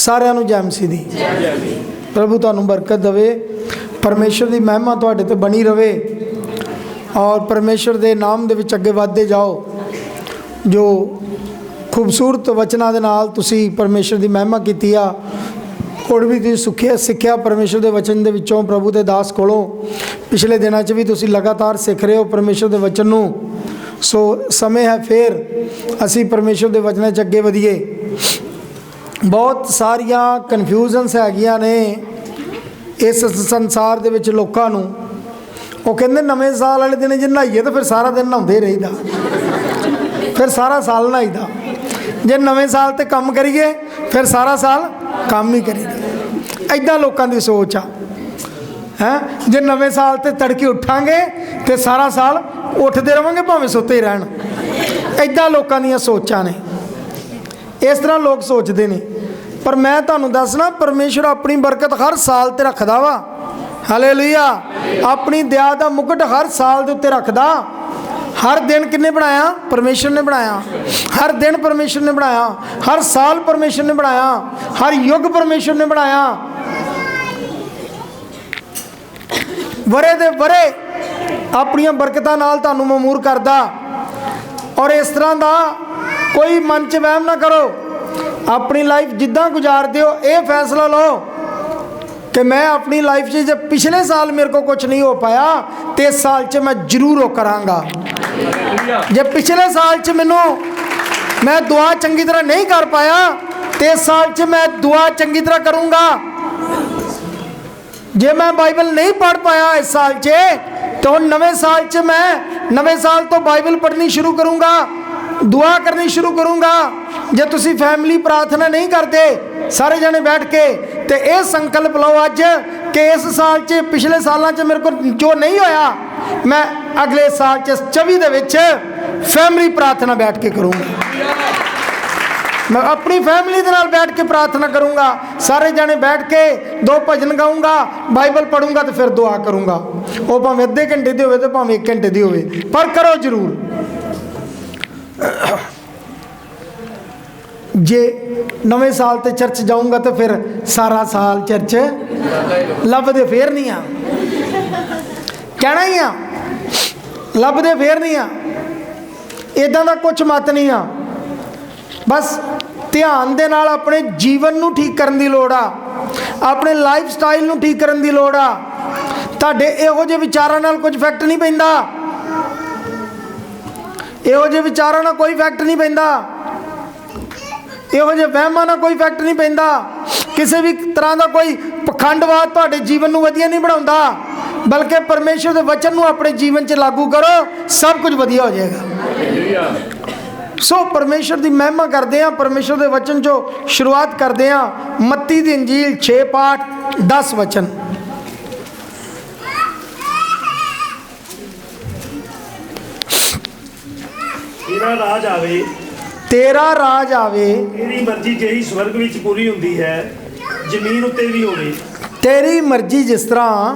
ਸਾਰਿਆਂ ਨੂੰ ਜੈ ਮਸੀਹ ਦੀ। ਪ੍ਰਭੂ ਤੁਹਾਨੂੰ ਬਰਕਤ ਦੇਵੇ। ਪਰਮੇਸ਼ਰ ਦੀ ਮਹਿਮਾ ਤੁਹਾਡੇ ਤੇ ਬਣੀ ਰਵੇ ਔਰ ਪਰਮੇਸ਼ਰ ਦੇ ਨਾਮ ਦੇ ਵਿੱਚ ਅੱਗੇ ਵਧਦੇ ਜਾਓ। ਜੋ ਖੂਬਸੂਰਤ ਵਚਨਾਂ ਦੇ ਨਾਲ ਤੁਸੀਂ ਪਰਮੇਸ਼ਰ ਦੀ ਮਹਿਮਾ ਕੀਤੀ ਆ ਹੋਰ ਵੀ ਤੁਸੀਂ ਸੁਖਿਆ ਸਿੱਖਿਆ ਪਰਮੇਸ਼ਰ ਦੇ ਵਚਨ ਦੇ ਵਿੱਚੋਂ ਪ੍ਰਭੂ ਦੇ ਦਾਸ ਕੋਲੋਂ। ਪਿਛਲੇ ਦਿਨਾਂ 'ਚ ਵੀ ਤੁਸੀਂ ਲਗਾਤਾਰ ਸਿੱਖ ਰਹੇ ਹੋ ਪਰਮੇਸ਼ਰ ਦੇ ਵਚਨ ਨੂੰ। ਸੋ ਸਮੇਂ ਹੈ ਫੇਰ। ਅਸੀਂ ਪਰਮੇਸ਼ਰ ਦੇ ਵਚਨਾਂ 'ਚ ਅੱਗੇ ਵਧੀਏ। ਬਹੁਤ ਸਾਰੀਆਂ ਕਨਫਿਊਜ਼ਨਸ ਹੈਗੀਆਂ ਨੇ ਇਸ ਸੰਸਾਰ ਦੇ ਵਿੱਚ ਲੋਕਾਂ ਨੂੰ। ਉਹ ਕਹਿੰਦੇ ਨਵੇਂ ਸਾਲ ਵਾਲੇ ਦਿਨ ਜੇ ਨਹਾਈਏ ਤਾਂ ਫਿਰ ਸਾਰਾ ਦਿਨ ਨਹਾਉਂਦੇ ਰਹੀਦਾ। ਫਿਰ ਸਾਰਾ ਸਾਲ ਨਹਾਈਦਾ। ਜੇ ਨਵੇਂ ਸਾਲ ਤੇ ਕੰਮ ਕਰੀਏ, ਫਿਰ ਸਾਰਾ ਸਾਲ ਕੰਮ ਹੀ ਕਰੀਦਾ। ਐਦਾਂ ਲੋਕਾਂ ਦੀ ਸੋਚ ਆ। ਹੈ? ਜੇ ਨਵੇਂ ਸਾਲ ਤੇ ਤੜਕੇ ਉੱਠਾਂਗੇ ਤੇ ਸਾਰਾ ਸਾਲ ਉੱਠਦੇ ਰਵਾਂਗੇ, ਭਾਵੇਂ ਸੁੱਤੇ ਹੀ ਰਹਿਣ। ਐਦਾਂ ਲੋਕਾਂ ਦੀਆਂ ਸੋਚਾਂ ਨੇ। ਇਸ ਤਰ੍ਹਾਂ ਲੋਕ ਸੋਚਦੇ ਨੇ। ਪਰ ਮੈਂ ਤੁਹਾਨੂੰ ਦੱਸਣਾ, ਪਰਮੇਸ਼ਰ ਆਪਣੀ ਬਰਕਤ ਹਰ ਸਾਲ ਤੇ ਰੱਖਦਾ ਵਾ। ਹਾਲੇਲੂਇਆ ਆਪਣੀ ਦਇਆ ਦਾ ਮੁਕਟ ਹਰ ਸਾਲ ਦੇ ਉੱਤੇ ਰੱਖਦਾ। ਹਰ ਦਿਨ ਕਿੰਨੇ ਬਣਾਇਆ? ਪਰਮੇਸ਼ਰ ਨੇ ਬਣਾਇਆ। ਹਰ ਦਿਨ ਪਰਮੇਸ਼ਰ ਨੇ ਬਣਾਇਆ। ਹਰ ਸਾਲ ਪਰਮੇਸ਼ਰ ਨੇ ਬਣਾਇਆ। ਹਰ ਯੁੱਗ ਪਰਮੇਸ਼ਰ ਨੇ ਬਣਾਇਆ। ਵਰੇ ਦੇ ਵਰੇ ਆਪਣੀਆਂ ਬਰਕਤਾਂ ਨਾਲ ਤੁਹਾਨੂੰ ਮਮੂਰ ਕਰਦਾ। ਔਰ ਇਸ ਤਰ੍ਹਾਂ ਦਾ ਕੋਈ ਮਨ 'ਚ ਵਹਿਮ ਨਾ ਕਰੋ। ਆਪਣੀ ਲਾਈਫ ਜਿੱਦਾਂ ਗੁਜ਼ਾਰਦੇ ਹੋ, ਇਹ ਫੈਸਲਾ ਲਓ ਕਿ ਮੈਂ ਆਪਣੀ ਲਾਈਫ 'ਚ ਜੇ ਪਿਛਲੇ ਸਾਲ ਮੇਰੇ ਕੋ ਕੁਝ ਨਹੀਂ ਹੋ ਪਾਇਆ, ਤੇ ਇਸ ਸਾਲ 'ਚ ਮੈਂ ਜ਼ਰੂਰ ਉਹ ਕਰਾਂਗਾ। ਜੇ ਪਿਛਲੇ ਸਾਲ 'ਚ ਮੈਨੂੰ ਮੈਂ ਦੁਆ ਚੰਗੀ ਤਰ੍ਹਾਂ ਨਹੀਂ ਕਰ ਪਾਇਆ, ਤੇ ਇਸ ਸਾਲ 'ਚ ਮੈਂ ਦੁਆ ਚੰਗੀ ਤਰ੍ਹਾਂ ਕਰੂੰਗਾ। ਜੇ ਮੈਂ ਬਾਈਬਲ ਨਹੀਂ ਪੜ ਪਾਇਆ ਇਸ ਸਾਲ 'ਚ, ਤਾਂ ਹੁਣ ਨਵੇਂ ਸਾਲ 'ਚ ਮੈਂ ਨਵੇਂ ਸਾਲ ਤੋਂ ਬਾਈਬਲ ਪੜ੍ਹਨੀ ਸ਼ੁਰੂ ਕਰੂੰਗਾ। ਦੁਆ ਕਰਨੀ ਸ਼ੁਰੂ ਕਰੂੰਗਾ। ਜੇ ਤੁਸੀਂ ਫੈਮਿਲੀ ਪ੍ਰਾਰਥਨਾ ਨਹੀਂ ਕਰਦੇ, ਸਾਰੇ ਜਣੇ ਬੈਠ ਕੇ, ਤੇ ਇਹ ਸੰਕਲਪ ਲਓ ਅੱਜ ਕਿ ਇਸ ਸਾਲ 'ਚ, ਪਿਛਲੇ ਸਾਲਾਂ 'ਚ ਮੇਰੇ ਕੋਲ ਜੋ ਨਹੀਂ ਹੋਇਆ, ਮੈਂ ਅਗਲੇ ਸਾਲ 'ਚ 24 ਦੇ ਵਿੱਚ ਫੈਮਿਲੀ ਪ੍ਰਾਰਥਨਾ ਬੈਠ ਕੇ ਕਰੂੰਗਾ। ਮੈਂ ਆਪਣੀ ਫੈਮਿਲੀ ਦੇ ਨਾਲ ਬੈਠ ਕੇ ਪ੍ਰਾਰਥਨਾ ਕਰੂੰਗਾ। ਸਾਰੇ ਜਣੇ ਬੈਠ ਕੇ ਦੋ ਭਜਨ ਗਾਉਂਗਾ ਬਾਈਬਲ ਪੜੂੰਗਾ ਤੇ ਫਿਰ ਦੁਆ ਕਰੂੰਗਾ। ਉਹ ਭਾਵੇਂ ਅੱਧੇ ਘੰਟੇ ਦੀ ਹੋਵੇ ਤੇ ਭਾਵੇਂ 1 ਘੰਟੇ ਦੀ ਹੋਵੇ, ਪਰ ਕਰੋ ਜ਼ਰੂਰ। ਜੇ ਨਵੇਂ ਸਾਲ ਤੇ ਚਰਚ ਜਾਊਂਗਾ ਤਾਂ ਫਿਰ ਸਾਰਾ ਸਾਲ ਚਰਚ ਲੱਭਦੇ ਫੇਰ ਨਹੀਂ ਆ। ਕਹਿਣਾ ਹੀ ਆ, ਲੱਭਦੇ ਫੇਰ ਨਹੀਂ ਆ। ਇਦਾਂ ਦਾ ਕੁਝ ਮਤ ਨਹੀਂ ਆ। ਬਸ ਧਿਆਨ ਦੇ ਨਾਲ ਆਪਣੇ ਜੀਵਨ ਨੂੰ ਠੀਕ ਕਰਨ ਦੀ ਲੋੜ ਆ। ਆਪਣੇ ਲਾਈਫ ਸਟਾਈਲ ਨੂੰ ਠੀਕ ਕਰਨ ਦੀ ਲੋੜ ਆ। ਤੁਹਾਡੇ ਇਹੋ ਜਿਹੇ ਵਿਚਾਰਾਂ ਨਾਲ ਕੁਝ ਫੈਕਟ ਨਹੀਂ ਪੈਂਦਾ। ਇਹੋ ਜਿਹੇ ਵਿਚਾਰਾਂ ਨਾਲ ਕੋਈ ਫੈਕਟ ਨਹੀਂ ਪੈਂਦਾ। ਇਹੋ ਜਿਹੇ ਵਹਿਮਾਂ ਨਾਲ ਕੋਈ ਫੈਕਟ ਨਹੀਂ ਪੈਂਦਾ। ਕਿਸੇ ਵੀ ਤਰ੍ਹਾਂ ਦਾ ਕੋਈ ਪਖੰਡਵਾਦ ਤੁਹਾਡੇ ਜੀਵਨ ਨੂੰ ਵਧੀਆ ਨਹੀਂ ਬਣਾਉਂਦਾ। ਬਲਕਿ ਪਰਮੇਸ਼ਰ ਦੇ ਵਚਨ ਨੂੰ ਆਪਣੇ ਜੀਵਨ 'ਚ ਲਾਗੂ ਕਰੋ, ਸਭ ਕੁਝ ਵਧੀਆ ਹੋ ਜਾਏਗਾ। ਸੋ ਪਰਮੇਸ਼ਰ ਦੀ ਮਹਿਮਾ ਕਰਦੇ ਆ ਪਰਮੇਸ਼ਰ ਦੇ ਵਚਨ ਚੋਂ ਸ਼ੁਰੂਆਤ ਕਰਦੇ ਆ ਮੱਤੀ ਦੀ ਇੰਜੀਲ 6 ਪਾਠ 10 ਵਚਨ। ਤੇਰਾ ਰਾਜ ਆਵੇ ਤੇਰਾ ਰਾਜ ਆਵੇ ਤੇਰੀ ਮਰਜ਼ੀ ਜਿਹੀ ਸਵਰਗ ਵਿੱਚ ਪੂਰੀ ਹੁੰਦੀ ਹੈ ਜ਼ਮੀਨ ਉੱਤੇ ਵੀ ਹੋਵੇ ਤੇਰੀ ਮਰਜ਼ੀ ਜਿਸ ਤਰ੍ਹਾਂ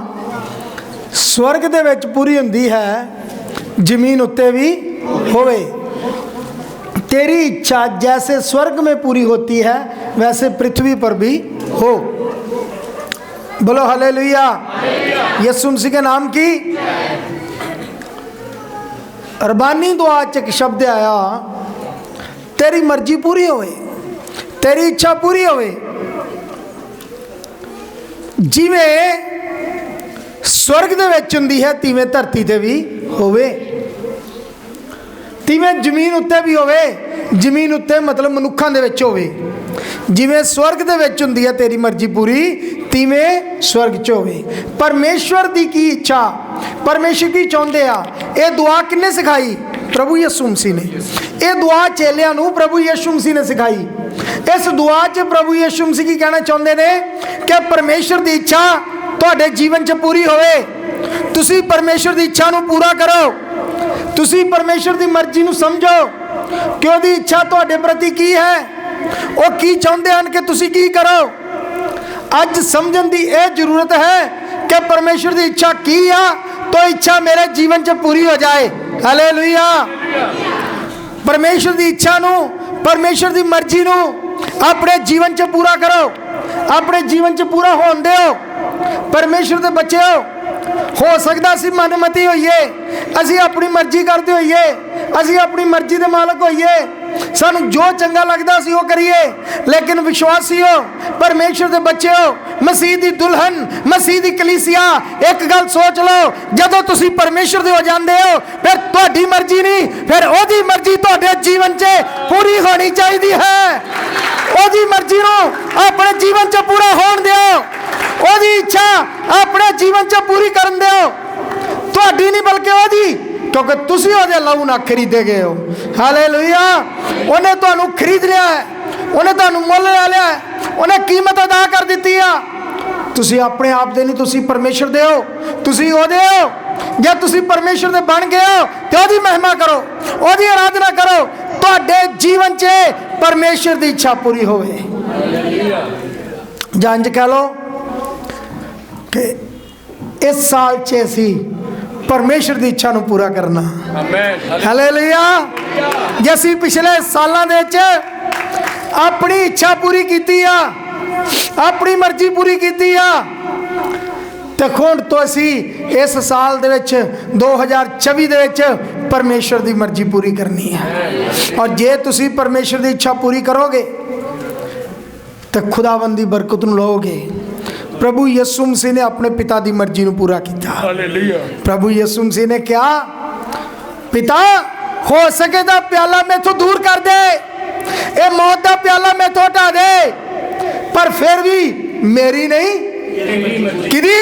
ਸਵਰਗ ਦੇ ਵਿੱਚ ਪੂਰੀ ਹੁੰਦੀ ਹੈ ਜ਼ਮੀਨ ਉੱਤੇ ਵੀ ਹੋਵੇ तेरी इच्छा जैसे स्वर्ग में पूरी होती है वैसे पृथ्वी पर भी हो बोलो हालेलुया यीशु मसीह के नाम की ਰਬਾਨੀ ਦੁਆ ਚ ਇੱਕ ਸ਼ਬਦ ਆਇਆ, ਤੇਰੀ ਮਰਜ਼ੀ ਪੂਰੀ ਹੋਵੇ, ਤੇਰੀ ਇੱਛਾ ਪੂਰੀ ਹੋਵੇ। ਜਿਵੇਂ ਸਵਰਗ ਦੇ ਵਿੱਚ ਹੁੰਦੀ ਹੈ, ਤਿਵੇਂ ਧਰਤੀ ਤੇ ਵੀ ਹੋਵੇ। ਤਿਵੇਂ ਜ਼ਮੀਨ ਉੱਤੇ ਵੀ ਹੋਵੇ, ਜ਼ਮੀਨ ਉੱਤੇ ਮਤਲਬ ਮਨੁੱਖਾਂ ਦੇ ਵਿੱਚ ਹੋਵੇ। ਜਿਵੇਂ ਸਵਰਗ ਦੇ ਵਿੱਚ ਹੁੰਦੀ ਹੈ, ਤੇਰੀ ਮਰਜ਼ੀ ਪੂਰੀ ਤਿਵੇਂ ਸਵਰਗ 'ਚ ਹੋਵੇ। ਪਰਮੇਸ਼ਵਰ ਦੀ ਕੀ ਇੱਛਾ? ਪਰਮੇਸ਼ਰ ਕੀ ਚਾਹੁੰਦੇ ਆ? ਇਹ ਦੁਆ ਕਿੰਨੇ ਸਿਖਾਈ? ਪ੍ਰਭੂ ਯਿਸੂ ਮਸੀਹ ਨੇ। ਇਹ ਦੁਆ ਚੇਲਿਆਂ ਨੂੰ ਪ੍ਰਭੂ ਯਿਸੂ ਮਸੀਹ ਨੇ ਸਿਖਾਈ। ਇਸ ਦੁਆ 'ਚ ਪ੍ਰਭੂ ਯਿਸੂ ਮਸੀਹ ਕੀ ਕਹਿਣਾ ਚਾਹੁੰਦੇ ਨੇ? ਕਿ ਪਰਮੇਸ਼ਰ ਦੀ ਇੱਛਾ ਤੁਹਾਡੇ ਜੀਵਨ 'ਚ ਪੂਰੀ ਹੋਵੇ। ਤੁਸੀਂ ਪਰਮੇਸ਼ਰ ਦੀ ਇੱਛਾ ਨੂੰ ਪੂਰਾ ਕਰੋ। ਤੁਸੀਂ ਪਰਮੇਸ਼ਰ ਦੀ ਮਰਜ਼ੀ ਨੂੰ ਸਮਝੋ ਕਿ ਉਹਦੀ ਇੱਛਾ ਤੁਹਾਡੇ ਪ੍ਰਤੀ ਕੀ ਹੈ? ਉਹ ਕੀ ਚਾਹੁੰਦੇ ਹਨ ਕਿ ਤੁਸੀਂ ਕੀ ਕਰੋ? ਅੱਜ ਸਮਝਣ ਦੀ ਇਹ ਜ਼ਰੂਰਤ ਹੈ ਕਿ ਪਰਮੇਸ਼ਰ ਦੀ ਇੱਛਾ ਕੀ ਆ, ਤੋ ਇੱਛਾ ਮੇਰੇ ਜੀਵਨ 'ਚ ਪੂਰੀ ਹੋ ਜਾਏ। ਹਾਲੇਲੂਇਆ ਪਰਮੇਸ਼ਰ ਦੀ ਇੱਛਾ ਨੂੰ, ਪਰਮੇਸ਼ਰ ਦੀ ਮਰਜ਼ੀ ਨੂੰ ਆਪਣੇ ਜੀਵਨ 'ਚ ਪੂਰਾ ਕਰੋ। ਆਪਣੇ ਜੀਵਨ 'ਚ ਪੂਰਾ ਹੋਣ ਦਿਓ। ਪਰਮੇਸ਼ਰ ਦੇ ਬੱਚਿਓ, ਹੋ ਸਕਦਾ ਅਸੀਂ ਮਨਮਤੀ ਹੋਈਏ, ਅਸੀਂ ਆਪਣੀ ਮਰਜ਼ੀ ਕਰਦੇ ਹੋਈਏ, ਅਸੀਂ ਆਪਣੀ ਮਰਜ਼ੀ ਦੇ ਮਾਲਕ ਹੋਈਏ। ਸਾਨੂੰ ਜੋ ਚੰਗਾ ਲੱਗਦਾ ਸੀ ਉਹ ਕਰੀਏ। ਲੇਕਿਨ ਵਿਸ਼ਵਾਸੀਓ, ਪਰਮੇਸ਼ਰ ਦੇ ਬੱਚਿਓ, ਮਸੀਹ ਦੀ ਦੁਲਹਨ, ਮਸੀਹ ਦੀ ਕਲੀਸਿਆ, ਇੱਕ ਗੱਲ ਸੋਚ ਲਓ, ਜਦੋਂ ਤੁਸੀਂ ਪਰਮੇਸ਼ਰ ਦੇ ਹੋ ਜਾਂਦੇ ਹੋ, ਫਿਰ ਤੁਹਾਡੀ ਮਰਜ਼ੀ ਨਹੀਂ, ਫਿਰ ਉਹਦੀ ਮਰਜ਼ੀ ਤੁਹਾਡੇ ਜੀਵਨ 'ਚ ਪੂਰੀ ਹੋਣੀ ਚਾਹੀਦੀ ਹੈ। ਉਹਦੀ ਮਰਜ਼ੀ ਨੂੰ ਆਪਣੇ ਜੀਵਨ 'ਚ ਪੂਰਾ ਹੋਣ ਦਿਓ। ਉਹਦੀ ਇੱਛਾ ਆਪਣੇ ਜੀਵਨ 'ਚ ਪੂਰੀ ਕਰਨ ਦਿਓ। ਤੁਹਾਡੀ ਨਹੀਂ, ਬਲਕਿ ਉਹਦੀ। ਕਿਉਂਕਿ ਤੁਸੀਂ ਉਹਦੇ ਲਹੂ ਨਾਲ ਖਰੀਦੇ ਗਏ ਹੋ। ਹਾਲੇਲੂਇਆ। ਉਹਨੇ ਤੁਹਾਨੂੰ ਖਰੀਦ ਲਿਆ ਹੈ। ਉਹਨੇ ਤੁਹਾਨੂੰ ਮੁੱਲ ਲੈ ਲਿਆ ਹੈ। ਉਹਨੇ ਕੀਮਤ ਅਦਾ ਕਰ ਦਿੱਤੀ ਆ। ਤੁਸੀਂ ਆਪਣੇ ਆਪ ਦੇ ਨਹੀਂ, ਤੁਸੀਂ ਪਰਮੇਸ਼ਰ ਦੇ ਹੋ। ਤੁਸੀਂ ਉਹਦੇ ਹੋ। ਜੇ ਤੁਸੀਂ ਪਰਮੇਸ਼ਰ ਦੇ ਬਣ ਗਏ ਹੋ, ਤੇ ਉਹਦੀ ਮਹਿਮਾ ਕਰੋ। ਉਹਦੀ ਆਰਾਧਨਾ ਕਰੋ। ਤੁਹਾਡੇ ਜੀਵਨ 'ਚ ਪਰਮੇਸ਼ਰ ਦੀ ਇੱਛਾ ਪੂਰੀ ਹੋਵੇ। ਜੰਜ ਕਹ ਲੋ ਕਿ ਇਸ ਸਾਲ 'ਚ ਅਸੀਂ ਪਰਮੇਸ਼ਰ ਦੀ ਇੱਛਾ ਨੂੰ ਪੂਰਾ ਕਰਨਾ। ਆਮੇਨ ਹਾਲੇਲੂਇਆ ਜੇ ਅਸੀਂ ਪਿਛਲੇ ਸਾਲਾਂ ਦੇ ਵਿੱਚ ਆਪਣੀ ਇੱਛਾ ਪੂਰੀ ਕੀਤੀ ਆ ਆਪਣੀ ਮਰਜ਼ੀ ਪੂਰੀ ਕੀਤੀ ਆ ਤੇ ਹੁਣ ਤੋਂ ਅਸੀਂ ਇਸ ਸਾਲ ਦੇ ਵਿੱਚ 2024 ਦੇ ਵਿੱਚ ਪਰਮੇਸ਼ਰ ਦੀ ਮਰਜ਼ੀ ਪੂਰੀ ਕਰਨੀ ਹੈ ਔਰ ਜੇ ਤੁਸੀਂ ਪਰਮੇਸ਼ਰ ਦੀ ਇੱਛਾ ਪੂਰੀ ਕਰੋਗੇ ਤੇ ਖੁਦਾਵੰਦ ਦੀ ਬਰਕਤ ਨੂੰ ਲਓਗੇ। ਪ੍ਰਭੂ ਯਿਸੂ ਮਸੀਹ ਨੇ ਆਪਣੇ ਪਿਤਾ ਦੀ ਮਰਜ਼ੀ ਨੂੰ ਪੂਰਾ ਕੀਤਾ। ਹਾਲੇਲੂਇਆ ਪ੍ਰਭੂ ਯਿਸੂ ਮਸੀਹ ਨੇ ਕਿਹਾ ਪਿਤਾ ਹੋ ਸਕੇ ਤਾਂ ਪਿਆਲਾ ਮੈਥੋਂ ਦੂਰ ਕਰ ਦੇ। ਇਹ ਮੌਤ ਦਾ ਪਿਆਲਾ ਮੈਥੋਂ ਹਟਾ ਦੇ। ਪਰ ਫਿਰ ਵੀ ਮੇਰੀ ਨਹੀਂ ਕਿਹਦੀ?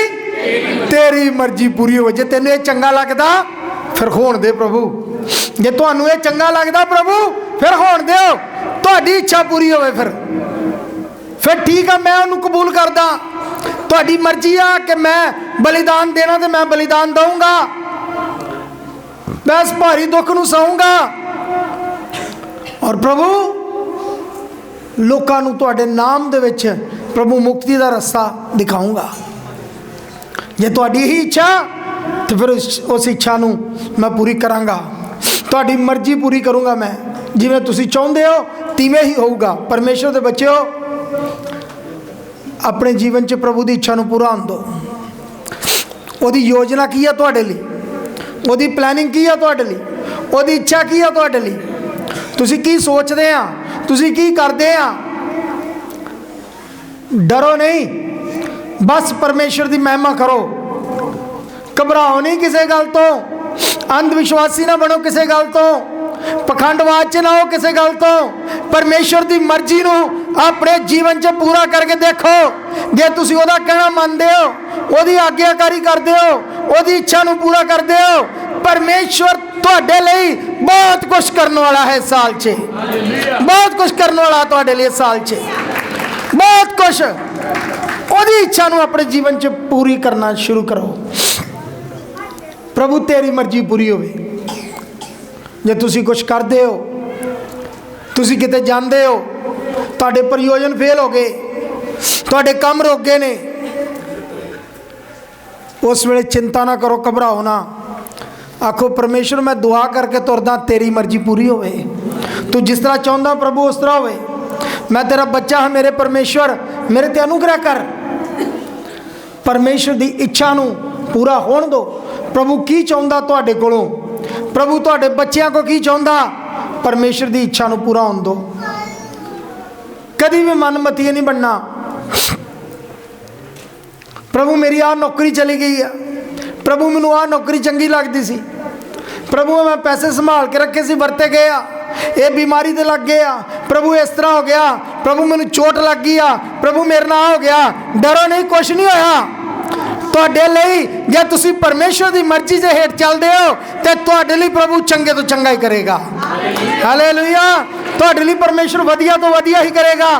ਤੇਰੀ ਮਰਜ਼ੀ ਪੂਰੀ ਹੋਵੇ। ਜੇ ਤੈਨੂੰ ਇਹ ਚੰਗਾ ਲੱਗਦਾ ਫਿਰ ਹੋਣ ਦੇ ਪ੍ਰਭੂ। ਜੇ ਤੁਹਾਨੂੰ ਇਹ ਚੰਗਾ ਲੱਗਦਾ ਪ੍ਰਭੂ ਫਿਰ ਹੋਣ ਦਿਓ। ਤੁਹਾਡੀ ਇੱਛਾ ਪੂਰੀ ਹੋਵੇ ਫਿਰ। ਫਿਰ ਠੀਕ ਆ ਮੈਂ ਉਹਨੂੰ ਕਬੂਲ ਕਰਦਾ। ਤੁਹਾਡੀ ਮਰਜ਼ੀ ਆ ਕਿ ਮੈਂ ਬਲੀਦਾਨ ਦੇਣਾ ਤੇ ਮੈਂ ਬਲੀਦਾਨ ਦਊਂਗਾ। ਮੈਂ ਇਸ ਭਾਰੀ ਦੁੱਖ ਨੂੰ ਸਹੂੰਗਾ। ਔਰ ਪ੍ਰਭੂ, ਲੋਕਾਂ ਨੂੰ ਤੁਹਾਡੇ ਨਾਮ ਦੇ ਵਿੱਚ ਪ੍ਰਭੂ ਮੁਕਤੀ ਦਾ ਰਸਤਾ ਦਿਖਾਊਂਗਾ। ਜੇ ਤੁਹਾਡੀ ਹੀ ਇੱਛਾ, ਤੇ ਫਿਰ ਉਸ ਉਸ ਇੱਛਾ ਨੂੰ ਮੈਂ ਪੂਰੀ ਕਰਾਂਗਾ। ਤੁਹਾਡੀ ਮਰਜ਼ੀ ਪੂਰੀ ਕਰੂੰਗਾ ਮੈਂ। ਜਿਵੇਂ ਤੁਸੀਂ ਚਾਹੁੰਦੇ ਹੋ, ਤਿਵੇਂ ਹੀ ਹੋਊਗਾ। ਪਰਮੇਸ਼ਰ ਦੇ ਬੱਚਿਓ ਆਪਣੇ ਜੀਵਨ 'ਚ ਪ੍ਰਭੂ ਦੀ ਇੱਛਾ ਨੂੰ ਪੂਰਾ ਹੋਣ ਦਿਓ ਉਹਦੀ ਯੋਜਨਾ ਕੀ ਆ ਤੁਹਾਡੇ ਲਈ? ਉਹਦੀ ਪਲੈਨਿੰਗ ਕੀ ਆ ਤੁਹਾਡੇ ਲਈ? ਉਹਦੀ ਇੱਛਾ ਕੀ ਆ ਤੁਹਾਡੇ ਲਈ? ਤੁਸੀਂ ਕੀ ਸੋਚਦੇ ਆ? ਤੁਸੀਂ ਕੀ ਕਰਦੇ ਆ? ਡਰੋ ਨਹੀਂ। ਬਸ ਪਰਮੇਸ਼ਰ ਦੀ ਮਹਿਮਾ ਕਰੋ। ਘਬਰਾਓ ਨਹੀਂ ਕਿਸੇ ਗੱਲ ਤੋਂ। ਅੰਧ ਵਿਸ਼ਵਾਸੀ ਨਾ ਬਣੋ ਕਿਸੇ ਗੱਲ ਤੋਂ। ਪਖੰਡਵਾਦ ਚ ਨਾ ਹੋ ਕਿਸੇ ਗੱਲ ਤੋਂ। ਪਰਮੇਸ਼ਰ ਦੀ ਮਰਜ਼ੀ ਨੂੰ ਆਪਣੇ ਜੀਵਨ 'ਚ ਪੂਰਾ ਕਰਕੇ ਦੇਖੋ। ਜੇ ਤੁਸੀਂ ਉਹਦਾ ਕਹਿਣਾ ਮੰਨਦੇ ਹੋ ਉਹਦੀ ਆਗਿਆਕਾਰੀ ਕਰਦੇ ਹੋ ਉਹਦੀ ਇੱਛਾ ਨੂੰ ਪੂਰਾ ਕਰਦੇ ਹੋ ਪਰਮੇਸ਼ਵਰ ਤੁਹਾਡੇ ਲਈ ਬਹੁਤ ਕੁਝ ਕਰਨ ਵਾਲਾ ਹੈ ਸਾਲ 'ਚ। ਬਹੁਤ ਕੁਝ ਕਰਨ ਵਾਲਾ ਤੁਹਾਡੇ ਲਈ ਸਾਲ 'ਚ। ਬਹੁਤ ਕੁਝ ਉਹਦੀ ਇੱਛਾ ਨੂੰ ਆਪਣੇ ਜੀਵਨ 'ਚ ਪੂਰੀ ਕਰਨਾ ਸ਼ੁਰੂ ਕਰੋ। ਪ੍ਰਭੂ ਤੇਰੀ ਮਰਜ਼ੀ ਪੂਰੀ ਹੋਵੇ। ਜੇ ਤੁਸੀਂ ਕੁਝ ਕਰਦੇ ਹੋ, ਤੁਸੀਂ ਕਿਤੇ ਜਾਂਦੇ ਹੋ, ਤੁਹਾਡੇ ਪ੍ਰਯੋਜਨ ਫੇਲ ਹੋ ਗਏ, ਤੁਹਾਡੇ ਕੰਮ ਰੁਕ ਗਏ ਨੇ, ਉਸ ਵੇਲੇ ਚਿੰਤਾ ਨਾ ਕਰੋ, ਘਬਰਾਓ ਨਾ। ਆਖੋ, ਪਰਮੇਸ਼ਰ, ਮੈਂ ਦੁਆ ਕਰਕੇ ਤੁਰਦਾ, ਤੇਰੀ ਮਰਜ਼ੀ ਪੂਰੀ ਹੋਵੇ। ਤੂੰ ਜਿਸ ਤਰ੍ਹਾਂ ਚਾਹੁੰਦਾ ਪ੍ਰਭੂ, ਉਸ ਤਰ੍ਹਾਂ ਹੋਵੇ। ਮੈਂ ਤੇਰਾ ਬੱਚਾ ਹਾਂ, ਮੇਰੇ ਪਰਮੇਸ਼ਵਰ, ਮੇਰੇ ਤੇ ਅਨੁਗ੍ਰਹ ਕਰ। ਪਰਮੇਸ਼ਰ ਦੀ ਇੱਛਾ ਨੂੰ ਪੂਰਾ ਹੋਣ ਦਿਓ ਪ੍ਰਭੂ, ਕੀ ਚਾਹੁੰਦਾ ਤੁਹਾਡੇ ਕੋਲੋਂ? ਪ੍ਰਭੂ, ਤੁਹਾਡੇ ਬੱਚਿਆਂ ਕੋ ਕੀ ਚਾਹੁੰਦਾ? ਪਰਮੇਸ਼ਰ ਦੀ ਇੱਛਾ ਨੂੰ ਪੂਰਾ ਹੋਣ ਦਿਓ। ਕਦੀ ਵੀ ਮਨਮਤੀ ਨਹੀਂ ਬਣਨਾ। ਪ੍ਰਭੂ, ਮੇਰੀ ਆ ਨੌਕਰੀ ਚਲੀ ਗਈ ਆ। ਪ੍ਰਭੂ, ਮੈਨੂੰ ਆ ਨੌਕਰੀ ਚੰਗੀ ਲੱਗਦੀ ਸੀ। ਪ੍ਰਭੂ, ਮੈਂ ਪੈਸੇ ਸੰਭਾਲ ਕੇ ਰੱਖੇ ਸੀ, ਵਰਤੇ ਗਏ ਆ। ਇਹ ਬਿਮਾਰੀ ਤੇ ਲੱਗ ਗਏ ਆ। ਪ੍ਰਭੂ, ਇਸ ਤਰ੍ਹਾਂ ਹੋ ਗਿਆ। ਪ੍ਰਭੂ, ਮੈਨੂੰ ਚੋਟ ਲੱਗ ਗਈ ਆ। ਪ੍ਰਭੂ, ਮੇਰੇ ਨਾਲ ਹੋ ਗਿਆ। ਡਰੋ ਨਹੀਂ, ਕੁਛ ਨਹੀਂ ਹੋਇਆ। ਤੁਹਾਡੇ ਲਈ ਜੇ ਤੁਸੀਂ ਪਰਮੇਸ਼ਰ ਦੀ ਮਰਜ਼ੀ ਦੇ ਹੇਠ ਚੱਲਦੇ ਹੋ ਤੇ ਤੁਹਾਡੇ ਲਈ ਪ੍ਰਭੂ ਚੰਗੇ ਤੋਂ ਚੰਗਾ ਹੀ ਕਰੇਗਾ। ਹਾਲੇਲੂਇਆ ਤੁਹਾਡੇ ਲਈ ਪਰਮੇਸ਼ਰ ਵਧੀਆ ਤੋਂ ਵਧੀਆ ਹੀ ਕਰੇਗਾ।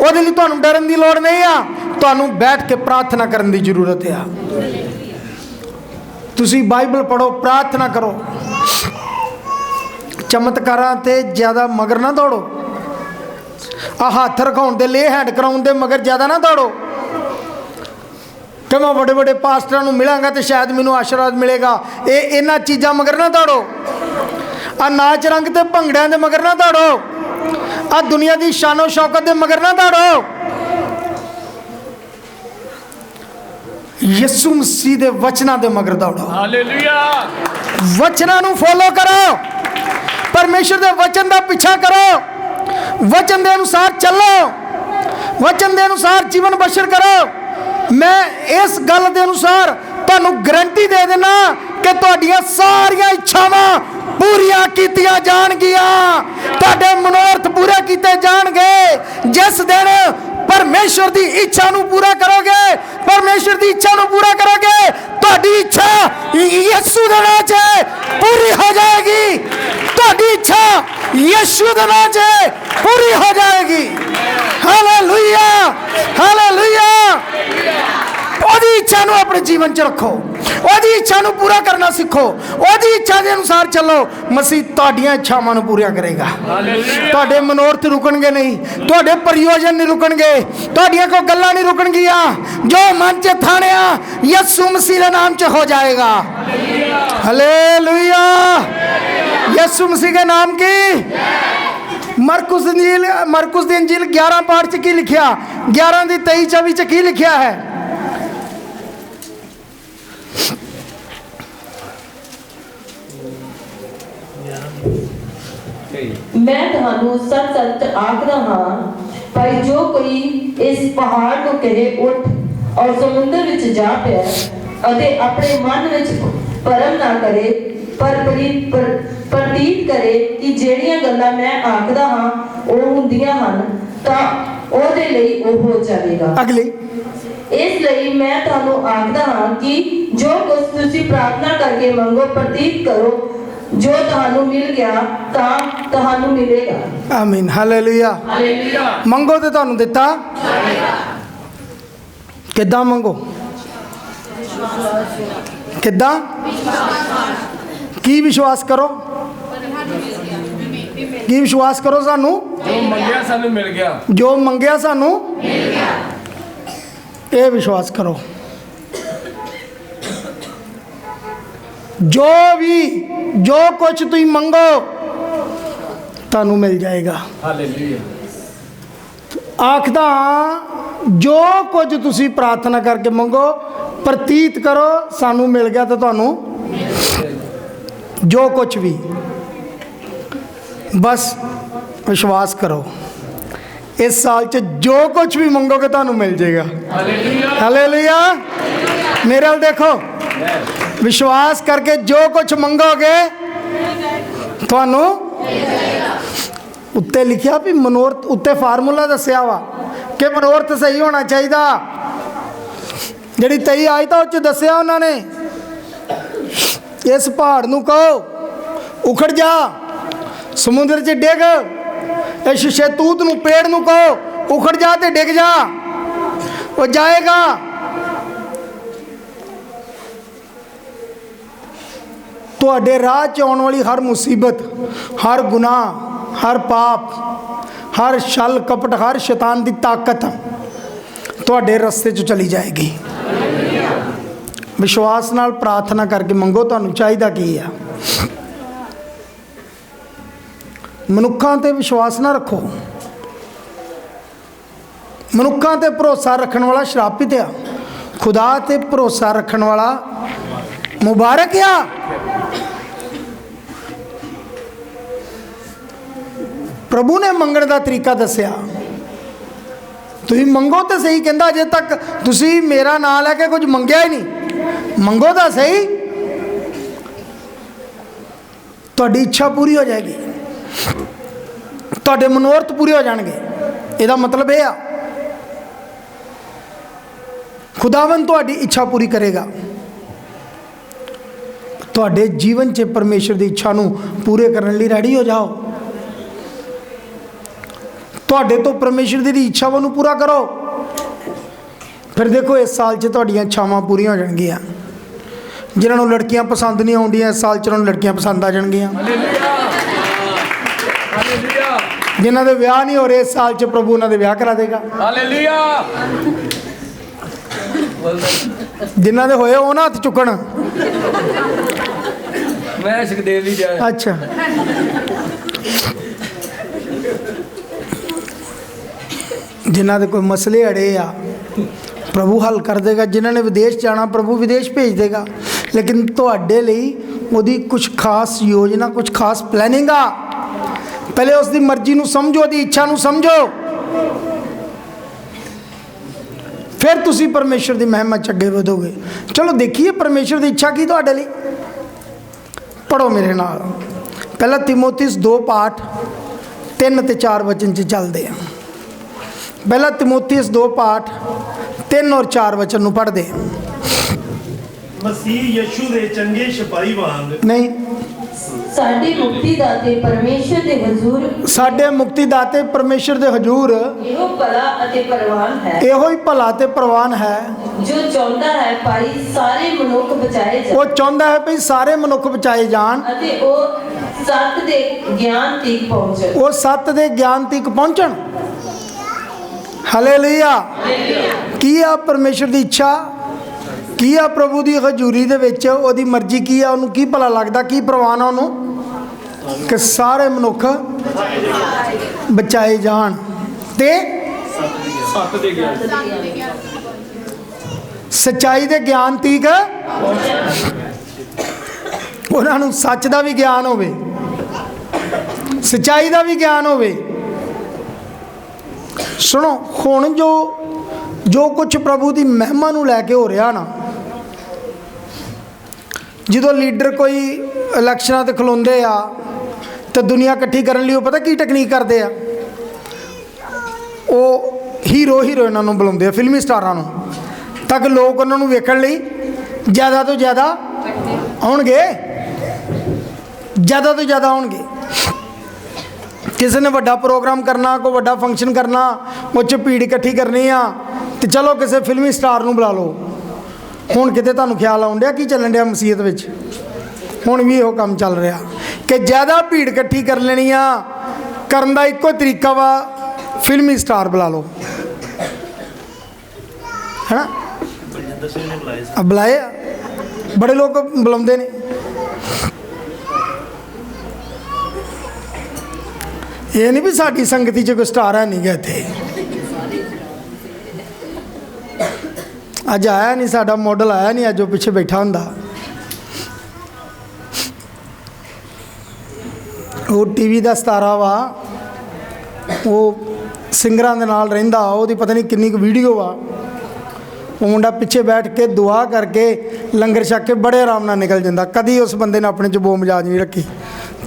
ਉਹਦੇ ਲਈ ਤੁਹਾਨੂੰ ਡਰਨ ਦੀ ਲੋੜ ਨਹੀਂ ਆ। ਤੁਹਾਨੂੰ ਬੈਠ ਕੇ ਪ੍ਰਾਰਥਨਾ ਕਰਨ ਦੀ ਜ਼ਰੂਰਤ ਆ। ਤੁਸੀਂ ਬਾਈਬਲ ਪੜੋ ਪ੍ਰਾਰਥਨਾ ਕਰੋ। ਚਮਤਕਾਰਾਂ ਤੇ ਜ਼ਿਆਦਾ ਮਗਰ ਨਾ ਦੌੜੋ। ਆ ਹੱਥ ਰਖਾਉਣ ਦੇ ਲੇ ਹੈਂਡ ਕਰਾਉਣ ਦੇ ਮਗਰ ਜ਼ਿਆਦਾ ਨਾ ਦੌੜੋ। ਕਿ ਮੈਂ ਵੱਡੇ ਵੱਡੇ ਪਾਸਟਰਾਂ ਨੂੰ ਮਿਲਾਂਗਾ ਤੇ ਸ਼ਾਇਦ ਮੈਨੂੰ ਆਸ਼ੀਰਵਾਦ ਮਿਲੇਗਾ। ਇਹ ਇਹਨਾਂ ਚੀਜ਼ਾਂ ਮਗਰ ਨਾ ਦੌੜੋ। ਆ ਨਾਚ ਰੰਗ ਤੇ ਭੰਗੜਿਆਂ ਦੇ ਮਗਰ ਨਾ ਦੌੜੋ। ਆ ਦੁਨੀਆ ਦੀ ਸ਼ਾਨੋ ਸ਼ੌਕਤ ਦੇ ਮਗਰ ਨਾ ਦੌੜੋ। ਯਿਸੂ ਮਸੀਹ ਦੇ ਵਚਨਾਂ ਦੇ ਮਗਰ ਦੌੜੋ। ਹਾਲੇਲੂਇਆ। ਵਚਨਾਂ ਨੂੰ ਫੋਲੋ ਕਰੋ। ਪਰਮੇਸ਼ਰ ਦੇ ਵਚਨ ਦਾ ਪਿੱਛਾ ਕਰੋ। ਵਚਨ ਦੇ ਅਨੁਸਾਰ ਚੱਲੋ। ਵਚਨ ਦੇ ਅਨੁਸਾਰ ਜੀਵਨ ਬਸ਼ਰ ਕਰੋ। ਮੈਂ ਇਸ ਗੱਲ ਦੇ ਅਨੁਸਾਰ ਤੁਹਾਨੂੰ ਗਰੰਟੀ ਦੇ ਦੇਣਾ ਕਿ ਤੁਹਾਡੀਆਂ ਸਾਰੀਆਂ ਇੱਛਾਵਾਂ ਪੂਰੀਆਂ ਕੀਤੀਆਂ ਜਾਣਗੀਆਂ। ਤੁਹਾਡੇ ਮਨੋਰਥ ਪੂਰੇ ਕੀਤੇ ਜਾਣਗੇ। ਜਿਸ ਦਿਨ ਪਰਮੇਸ਼ਰ ਦੀ ਇੱਛਾ ਨੂੰ ਪੂਰਾ ਕਰੋਗੇ, ਪਰਮੇਸ਼ਰ ਦੀ ਇੱਛਾ ਨੂੰ ਪੂਰਾ ਕਰੋਗੇ, ਤੁਹਾਡੀ ਇੱਛਾ ਯਿਸੂ ਦੇ ਨਾਮ 'ਚ ਪੂਰੀ ਹੋ ਜਾਏਗੀ। ਤੁਹਾਡੀ ਇੱਛਾ ਯਿਸੂ ਦੇ ਨਾਮ 'ਚ ਪੂਰੀ ਹੋ ਜਾਏਗੀ ਹਾਲੇਲੂਇਆ ਹਾਲੇਲੂਇਆ ਉਹਦੀ ਇੱਛਾ ਨੂੰ ਆਪਣੇ ਜੀਵਨ 'ਚ ਰੱਖੋ ਉਹਦੀ ਇੱਛਾ ਨੂੰ ਪੂਰਾ ਕਰਨਾ ਸਿੱਖੋ ਉਹਦੀ ਇੱਛਾ ਦੇ ਅਨੁਸਾਰ ਚੱਲੋ ਮਸੀਹ ਤੁਹਾਡੀਆਂ ਇੱਛਾਵਾਂ ਨੂੰ ਪੂਰੀਆਂ ਕਰੇਗਾ ਤੁਹਾਡੇ ਮਨੋਰਥ ਰੁਕਣਗੇ ਨਹੀਂ ਤੁਹਾਡੇ ਪ੍ਰਯੋਜਨ ਨਹੀਂ ਰੁਕਣਗੇ ਤੁਹਾਡੀਆਂ ਕੋਈ ਗੱਲਾਂ ਨਹੀਂ ਰੁਕਣਗੀਆਂ ਜੋ ਮਨ 'ਚ ਥਾਣਿਆ ਯਿਸੂ ਮਸੀਹ ਦੇ ਨਾਮ 'ਚ ਹੋ ਜਾਏਗਾ ਹਾਲੇਲੂਇਆ ਯਿਸੂ ਮਸੀਹ ਦੇ ਨਾਮ ਕੀ ਮਰਕੁਸ ਇੰਜੀਲ ਮਰਕੁਸ ਦੀ ਇੰਜੀਲ 11 ਪਾਠ 'ਚ ਕੀ ਲਿਖਿਆ 11 ਦੀ 23 24 'ਚ ਕੀ ਲਿਖਿਆ ਹੈ ਮੈਂ ਤੁਹਾਨੂੰ ਸੱਚ ਸੱਚ ਆਖਦਾ ਹਾਂ ਭਾਈ ਜੋ ਕੋਈ ਇਸ ਪਹਾੜ ਨੂੰ ਕਹੇ ਉੱਠ ਔਰ ਸਮੁੰਦਰ ਵਿੱਚ ਜਾ ਪਿਆ ਅਤੇ ਆਪਣੇ ਮਨ ਵਿੱਚ ਪਰਮ ਨਾ ਕਰੇ ਪਰ ਪ੍ਰੀਤ ਪਰ ਪ੍ਰਤੀਤ ਕਰੇ ਕਿ ਜਿਹੜੀਆਂ ਗੱਲਾਂ ਮੈਂ ਆਖਦਾ ਹਾਂ ਉਹ ਹੁੰਦੀਆਂ ਹਨ ਤਾਂ ਉਹਦੇ ਲਈ ਉਹ ਹੋ ਜਾਵੇਗਾ ਅਗਲੀ। ਇਸ ਲਈ ਮੈਂ ਤੁਹਾਨੂੰ ਆਖਦਾ ਹਾਂ ਕਿ ਜੋ ਕੁਝ ਤੁਸੀਂ ਪ੍ਰਾਰਥਨਾ ਕਰਕੇ ਮੰਗੋ ਪ੍ਰਤੀਤ ਕਰੋ। ਜੋ ਤੁਹਾਨੂੰ ਮਿਲ ਗਿਆ ਤਾਂ ਤੁਹਾਨੂੰ ਮਿਲੇਗਾ। ਆਮੀਨ ਹਾਲੇਲੂਇਆ ਹਾਲੇਲੂਇਆ ਮੰਗੋ ਤੇ ਤੁਹਾਨੂੰ ਦਿੱਤਾ। ਕਿੱਦਾਂ ਮੰਗੋ? ਕਿੱਦਾਂ? ਕੀ ਵਿਸ਼ਵਾਸ ਕਰੋ? ਕੀ ਵਿਸ਼ਵਾਸ ਕਰੋ ਸਾਨੂੰ? ਜੋ ਮੰਗਿਆ ਸਾਨੂੰ ਮਿਲ ਗਿਆ। ਜੋ ਮੰਗਿਆ ਸਾਨੂੰ? ਇਹ ਵਿਸ਼ਵਾਸ ਕਰੋ। ਜੋ ਵੀ ਜੋ ਕੁਝ ਤੁਸੀਂ ਮੰਗੋ ਤੁਹਾਨੂੰ ਮਿਲ ਜਾਏਗਾ। ਹਾਲੇਲੂਇਆ। ਆਖਦਾ ਹਾਂ ਜੋ ਕੁਝ ਤੁਸੀਂ ਪ੍ਰਾਰਥਨਾ ਕਰਕੇ ਮੰਗੋ ਪ੍ਰਤੀਤ ਕਰੋ ਸਾਨੂੰ ਮਿਲ ਗਿਆ ਤਾਂ ਤੁਹਾਨੂੰ ਜੋ ਕੁਝ ਵੀ। ਬਸ ਵਿਸ਼ਵਾਸ ਕਰੋ। ਇਸ ਸਾਲ 'ਚ ਜੋ ਕੁਝ ਵੀ ਮੰਗੋਗੇ ਤੁਹਾਨੂੰ ਮਿਲ ਜਾਏਗਾ ਹਾਲੇਲੂਇਆ ਮੇਰੇ ਵੱਲ ਦੇਖੋ। ਵਿਸ਼ਵਾਸ ਕਰਕੇ ਜੋ ਕੁਝ ਮੰਗੋਗੇ ਤੁਹਾਨੂੰ ਉੱਤੇ ਲਿਖਿਆ ਵੀ ਮਨੋਰਥ, ਉੱਤੇ ਫਾਰਮੂਲਾ ਦੱਸਿਆ ਵਾ ਕਿ ਮਨੋਰਥ ਸਹੀ ਹੋਣਾ ਚਾਹੀਦਾ। ਜਿਹੜੀ ਤਈ ਆਈ ਤਾਂ ਉਹ ਚ ਦੱਸਿਆ ਉਹਨਾਂ ਨੇ। ਇਸ ਪਹਾੜ ਨੂੰ ਕਹੋ। ਉਖੜ ਜਾ। ਸਮੁੰਦਰ 'ਚ ਡਿੱਗ। ਇਸ ਸ਼ੈਤੂਤ ਨੂੰ, ਪੇੜ ਨੂੰ ਕਹੋ। ਉਖੜ ਜਾ ਤੇ ਡਿੱਗ ਜਾ। ਉਹ ਜਾਏਗਾ। ਤੁਹਾਡੇ ਰਾਹ 'ਚ ਆਉਣ ਵਾਲੀ ਹਰ ਮੁਸੀਬਤ, ਹਰ ਗੁਨਾਹ, ਹਰ ਪਾਪ, ਹਰ ਛਲ ਕਪਟ, ਹਰ ਸ਼ੈਤਾਨ ਦੀ ਤਾਕਤ ਤੁਹਾਡੇ ਰਸਤੇ 'ਚ ਚਲੀ ਜਾਏਗੀ। ਵਿਸ਼ਵਾਸ ਨਾਲ ਪ੍ਰਾਰਥਨਾ ਕਰਕੇ ਮੰਗੋ, ਤੁਹਾਨੂੰ ਚਾਹੀਦਾ ਕੀ ਆ? ਮਨੁੱਖਾਂ ਤੇ ਵਿਸ਼ਵਾਸ ਨਾ ਰੱਖੋ। ਮਨੁੱਖਾਂ ਤੇ ਭਰੋਸਾ ਰੱਖਣ ਵਾਲਾ ਸ਼ਰਾਪਿਤ ਆ। ਖੁਦਾ ਤੇ ਭਰੋਸਾ ਰੱਖਣ ਵਾਲਾ ਮੁਬਾਰਕ ਆ। ਪ੍ਰਭੂ ਨੇ ਮੰਗਣ ਦਾ ਤਰੀਕਾ ਦੱਸਿਆ। ਤੁਸੀਂ ਮੰਗੋ ਤੇ ਸਹੀ ਕਹਿੰਦਾ, ਅਜੇ ਤੱਕ ਤੁਸੀਂ ਮੇਰਾ ਨਾਂ ਲੈ ਕੇ ਕੁਝ ਮੰਗਿਆ ਹੀ ਨਹੀਂ। ਮੰਗੋ ਤਾਂ ਸਹੀ। ਤੁਹਾਡੀ ਇੱਛਾ ਪੂਰੀ ਹੋ ਜਾਏਗੀ। ਤੁਹਾਡੇ ਮਨੋਰਥ ਪੂਰੇ ਹੋ ਜਾਣਗੇ। ਇਹਦਾ ਮਤਲਬ ਇਹ ਆ। ਖੁਦਾਵੰ ਤੁਹਾਡੀ ਇੱਛਾ ਪੂਰੀ ਕਰੇਗਾ। ਤੁਹਾਡੇ ਜੀਵਨ 'ਚ ਪਰਮੇਸ਼ਰ ਦੀ ਇੱਛਾ ਨੂੰ ਪੂਰੇ ਕਰਨ ਲਈ ਰੈਡੀ ਹੋ ਜਾਓ। ਤੁਹਾਡੇ ਤੋਂ ਪਰਮੇਸ਼ਰ ਦੀ ਦੀ ਇੱਛਾਵਾਂ ਨੂੰ ਪੂਰਾ ਕਰੋ। ਫਿਰ ਦੇਖੋ, ਇਸ ਸਾਲ 'ਚ ਤੁਹਾਡੀਆਂ ਇੱਛਾਵਾਂ ਪੂਰੀਆਂ ਹੋ ਜਾਣਗੀਆਂ। ਜਿਨ੍ਹਾਂ ਨੂੰ ਲੜਕੀਆਂ ਪਸੰਦ ਨਹੀਂ ਆਉਂਦੀਆਂ ਇਸ ਸਾਲ 'ਚ ਉਹਨਾਂ ਨੂੰ ਲੜਕੀਆਂ ਪਸੰਦ ਆ ਜਾਣਗੀਆਂ। ਹਾਲੇਲੂਇਆ ਜਿਨ੍ਹਾਂ ਦੇ ਵਿਆਹ ਨਹੀਂ ਹੋ ਰਹੇ ਇਸ ਸਾਲ 'ਚ ਪ੍ਰਭੂ ਉਹਨਾਂ ਦੇ ਵਿਆਹ ਕਰਾ ਦੇਗਾ। ਹਾਲੇਲੂਇਆ ਜਿਨ੍ਹਾਂ ਦੇ ਹੋਏ ਉਹ ਨਾ ਹੱਥ ਚੁੱਕਣ। ਮੈਂ ਸੁਖਦੇਵ ਜੀ ਜਾ ਅੱਛਾ। ਜਿਨ੍ਹਾਂ ਦੇ ਕੋਈ ਮਸਲੇ ਅੜੇ ਆ ਪ੍ਰਭੂ ਹੱਲ ਕਰ ਦੇਗਾ। ਜਿਨ੍ਹਾਂ ਨੇ ਵਿਦੇਸ਼ ਜਾਣਾ ਪ੍ਰਭੂ ਵਿਦੇਸ਼ ਭੇਜ ਦੇਗਾ। ਲੇਕਿਨ ਤੁਹਾਡੇ ਲਈ ਉਹਦੀ ਕੁਝ ਖਾਸ ਯੋਜਨਾ ਕੁਝ ਖਾਸ ਪਲੈਨਿੰਗ ਆ। ਪਹਿਲੇ ਉਸ ਦੀ ਮਰਜ਼ੀ ਨੂੰ ਸਮਝੋ, ਉਹਦੀ ਇੱਛਾ ਨੂੰ ਸਮਝੋ। ਫਿਰ ਤੁਸੀਂ ਪਰਮੇਸ਼ਰ ਦੀ ਮਹਿਮਾ ਚ ਅੱਗੇ ਵਧੋਗੇ। ਚਲੋ ਦੇਖੀਏ ਪਰਮੇਸ਼ਰ ਦੀ ਇੱਛਾ ਕੀ ਤੁਹਾਡੇ ਲਈ। ਪੜੋ ਮੇਰੇ ਨਾਲ। ਪਹਿਲਾ ਤਿਮੋਥੀਸ 2 ਪਾਠ 3 ਤੇ 4 ਵਚਨ ਚ ਚੱਲਦੇ ਆ। ਪਹਿਲਾ ਤਿਮੋਥੀਸ 2 ਪਾਠ 3 ਔਰ 4 ਵਚਨ ਨੂੰ ਪੜ੍ਹਦੇ ਆ। ਮਸੀਹ ਯਸ਼ੂ ਦੇ ਚੰਗੇ ਸਿਪਾਹੀ ਵਾਂਗ। ਨਹੀਂ। ਸਾਡੀ ਮੁਕਤੀ ਦਾਤੇ ਪਰਮੇਸ਼ਰ ਦੇ ਹਜ਼ੂਰ ਸਾਡੇ ਮੁਕਤੀ ਦਾਤੇ ਪਰਮੇਸ਼ਰ ਦੇ ਹਜੂਰ ਇਹੋ ਭਲਾ ਅਤੇ ਪਰਵਾਨ ਹੈ। ਇਹੋ ਹੀ ਭਲਾ ਤੇ ਪ੍ਰਵਾਨ ਹੈ। ਜੋ ਚਾਹੁੰਦਾ ਹੈ ਭਾਈ ਸਾਰੇ ਮਨੁੱਖ ਬਚਾਏ ਜਾਣ। ਉਹ ਚਾਹੁੰਦਾ ਹੈ ਵੀ ਸਾਰੇ ਮਨੁੱਖ ਬਚਾਏ ਜਾਣ। ਅਤੇ ਉਹ ਸੱਤ ਦੇ ਗਿਆਨ ਤੀਕ ਪਹੁੰਚਣ। ਉਹ ਸੱਤ ਦੇ ਗਿਆਨ ਤੱਕ ਪਹੁੰਚਣ। ਹਾਲੇਲੂਇਆ ਕੀ ਆ ਪਰਮੇਸ਼ਰ ਦੀ ਇੱਛਾ? ਕੀ ਆ ਪ੍ਰਭੂ ਦੀ ਹਜ਼ੂਰੀ ਦੇ ਵਿੱਚ? ਉਹਦੀ ਮਰਜ਼ੀ ਕੀ ਆ? ਉਹਨੂੰ ਕੀ ਭਲਾ ਲੱਗਦਾ? ਕੀ ਪ੍ਰਵਾਨ ਆ ਉਹਨੂੰ? ਕਿ ਸਾਰੇ ਮਨੁੱਖ ਬਚਾਏ ਜਾਣ। ਤੇ ਸੱਤ ਦੇ ਗਿਆ ਸਚਾਈ ਦੇ ਗਿਆਨ ਤੀਕ ਉਹਨਾਂ ਨੂੰ ਸੱਚ ਦਾ ਵੀ ਗਿਆਨ ਹੋਵੇ ਸਚਾਈ ਦਾ ਵੀ ਗਿਆਨ ਹੋਵੇ। ਸੁਣੋ ਹੁਣ ਜੋ ਜੋ ਕੁਝ ਪ੍ਰਭੂ ਦੀ ਮਹਿਮਾ ਨੂੰ ਲੈ ਕੇ ਹੋ ਰਿਹਾ ਨਾ ਜਦੋਂ ਲੀਡਰ ਕੋਈ ਇਲੈਕਸ਼ਨਾਂ ਤੇ ਖਲੋਂਦੇ ਆ, ਤੇ ਦੁਨੀਆ ਇਕੱਠੀ ਕਰਨ ਲਈ ਉਹ ਪਤਾ ਕੀ ਟੈਕਨੀਕ ਕਰਦੇ ਆ? ਉਹ ਹੀਰੋ ਹੀਰੋਇਨਾਂ ਨੂੰ ਬੁਲਾਉਂਦੇ ਆ, ਫਿਲਮੀ ਸਟਾਰਾਂ ਨੂੰ, ਤਾਂ ਕਿ ਲੋਕ ਉਹਨਾਂ ਨੂੰ ਵੇਖਣ ਲਈ ਜ਼ਿਆਦਾ ਤੋਂ ਜ਼ਿਆਦਾ ਆਉਣਗੇ। ਜ਼ਿਆਦਾ ਤੋਂ ਜ਼ਿਆਦਾ ਆਉਣਗੇ। ਕਿਸੇ ਨੇ ਵੱਡਾ ਪ੍ਰੋਗਰਾਮ ਕਰਨਾ, ਕੋਈ ਵੱਡਾ ਫੰਕਸ਼ਨ ਕਰਨਾ, ਉਹ 'ਚ ਭੀੜ ਇਕੱਠੀ ਕਰਨੀ ਆ, ਤੇ ਚਲੋ ਕਿਸੇ ਫਿਲਮੀ ਸਟਾਰ ਨੂੰ ਬੁਲਾ ਲਓ। ਹੁਣ ਕਿਤੇ ਤੁਹਾਨੂੰ ਖਿਆਲ ਆਉਣ ਡਿਆ ਕੀ ਚੱਲਣ ਡਿਆ ਮਸੀਹਤ ਵਿੱਚ? ਹੁਣ ਵੀ ਇਹੋ ਕੰਮ ਚੱਲ ਰਿਹਾ ਕਿ ਜ਼ਿਆਦਾ ਭੀੜ ਇਕੱਠੀ ਕਰ ਲੈਣੀ ਆ, ਕਰਨ ਦਾ ਇੱਕੋ ਤਰੀਕਾ ਵਾ, ਫਿਲਮੀ ਸਟਾਰ ਬੁਲਾ ਲਓ। ਹੈਨਾ? ਬਲਜਿੰਦਰ ਸਿੰਘ ਨੇ ਬੁਲਾਏ ਬੁਲਾਏ ਆ। ਬੜੇ ਲੋਕ ਬੁਲਾਉਂਦੇ ਨੇ। ਇਹ ਨਹੀਂ ਵੀ ਸਾਡੀ ਸੰਗਤੀ 'ਚ ਕੋਈ ਸਟਾਰ ਹੈ ਨਹੀਂ ਗਾ ਇੱਥੇ। ਅੱਜ ਆਇਆ ਨਹੀਂ, ਸਾਡਾ ਮਾਡਲ ਆਇਆ ਨਹੀਂ, ਅੱਜ ਉਹ ਪਿੱਛੇ ਬੈਠਾ ਹੁੰਦਾ। ਉਹ ਟੀਵੀ ਦਾ ਸਤਾਰਾ ਵਾ। ਉਹ ਸਿੰਗਰਾਂ ਦੇ ਨਾਲ ਰਹਿੰਦਾ, ਉਹਦੀ ਪਤਾ ਨਹੀਂ ਕਿੰਨੀ ਕੁ ਵੀਡੀਓ ਆ। ਉਹ ਮੁੰਡਾ ਪਿੱਛੇ ਬੈਠ ਕੇ ਦੁਆ ਕਰਕੇ ਲੰਗਰ ਛਕ ਕੇ ਬੜੇ ਆਰਾਮ ਨਾਲ ਨਿਕਲ ਜਾਂਦਾ। ਕਦੀ ਉਸ ਬੰਦੇ ਨੇ ਆਪਣੇ ਚ ਬੋ ਮਜਾਜ ਨਹੀਂ ਰੱਖੀ।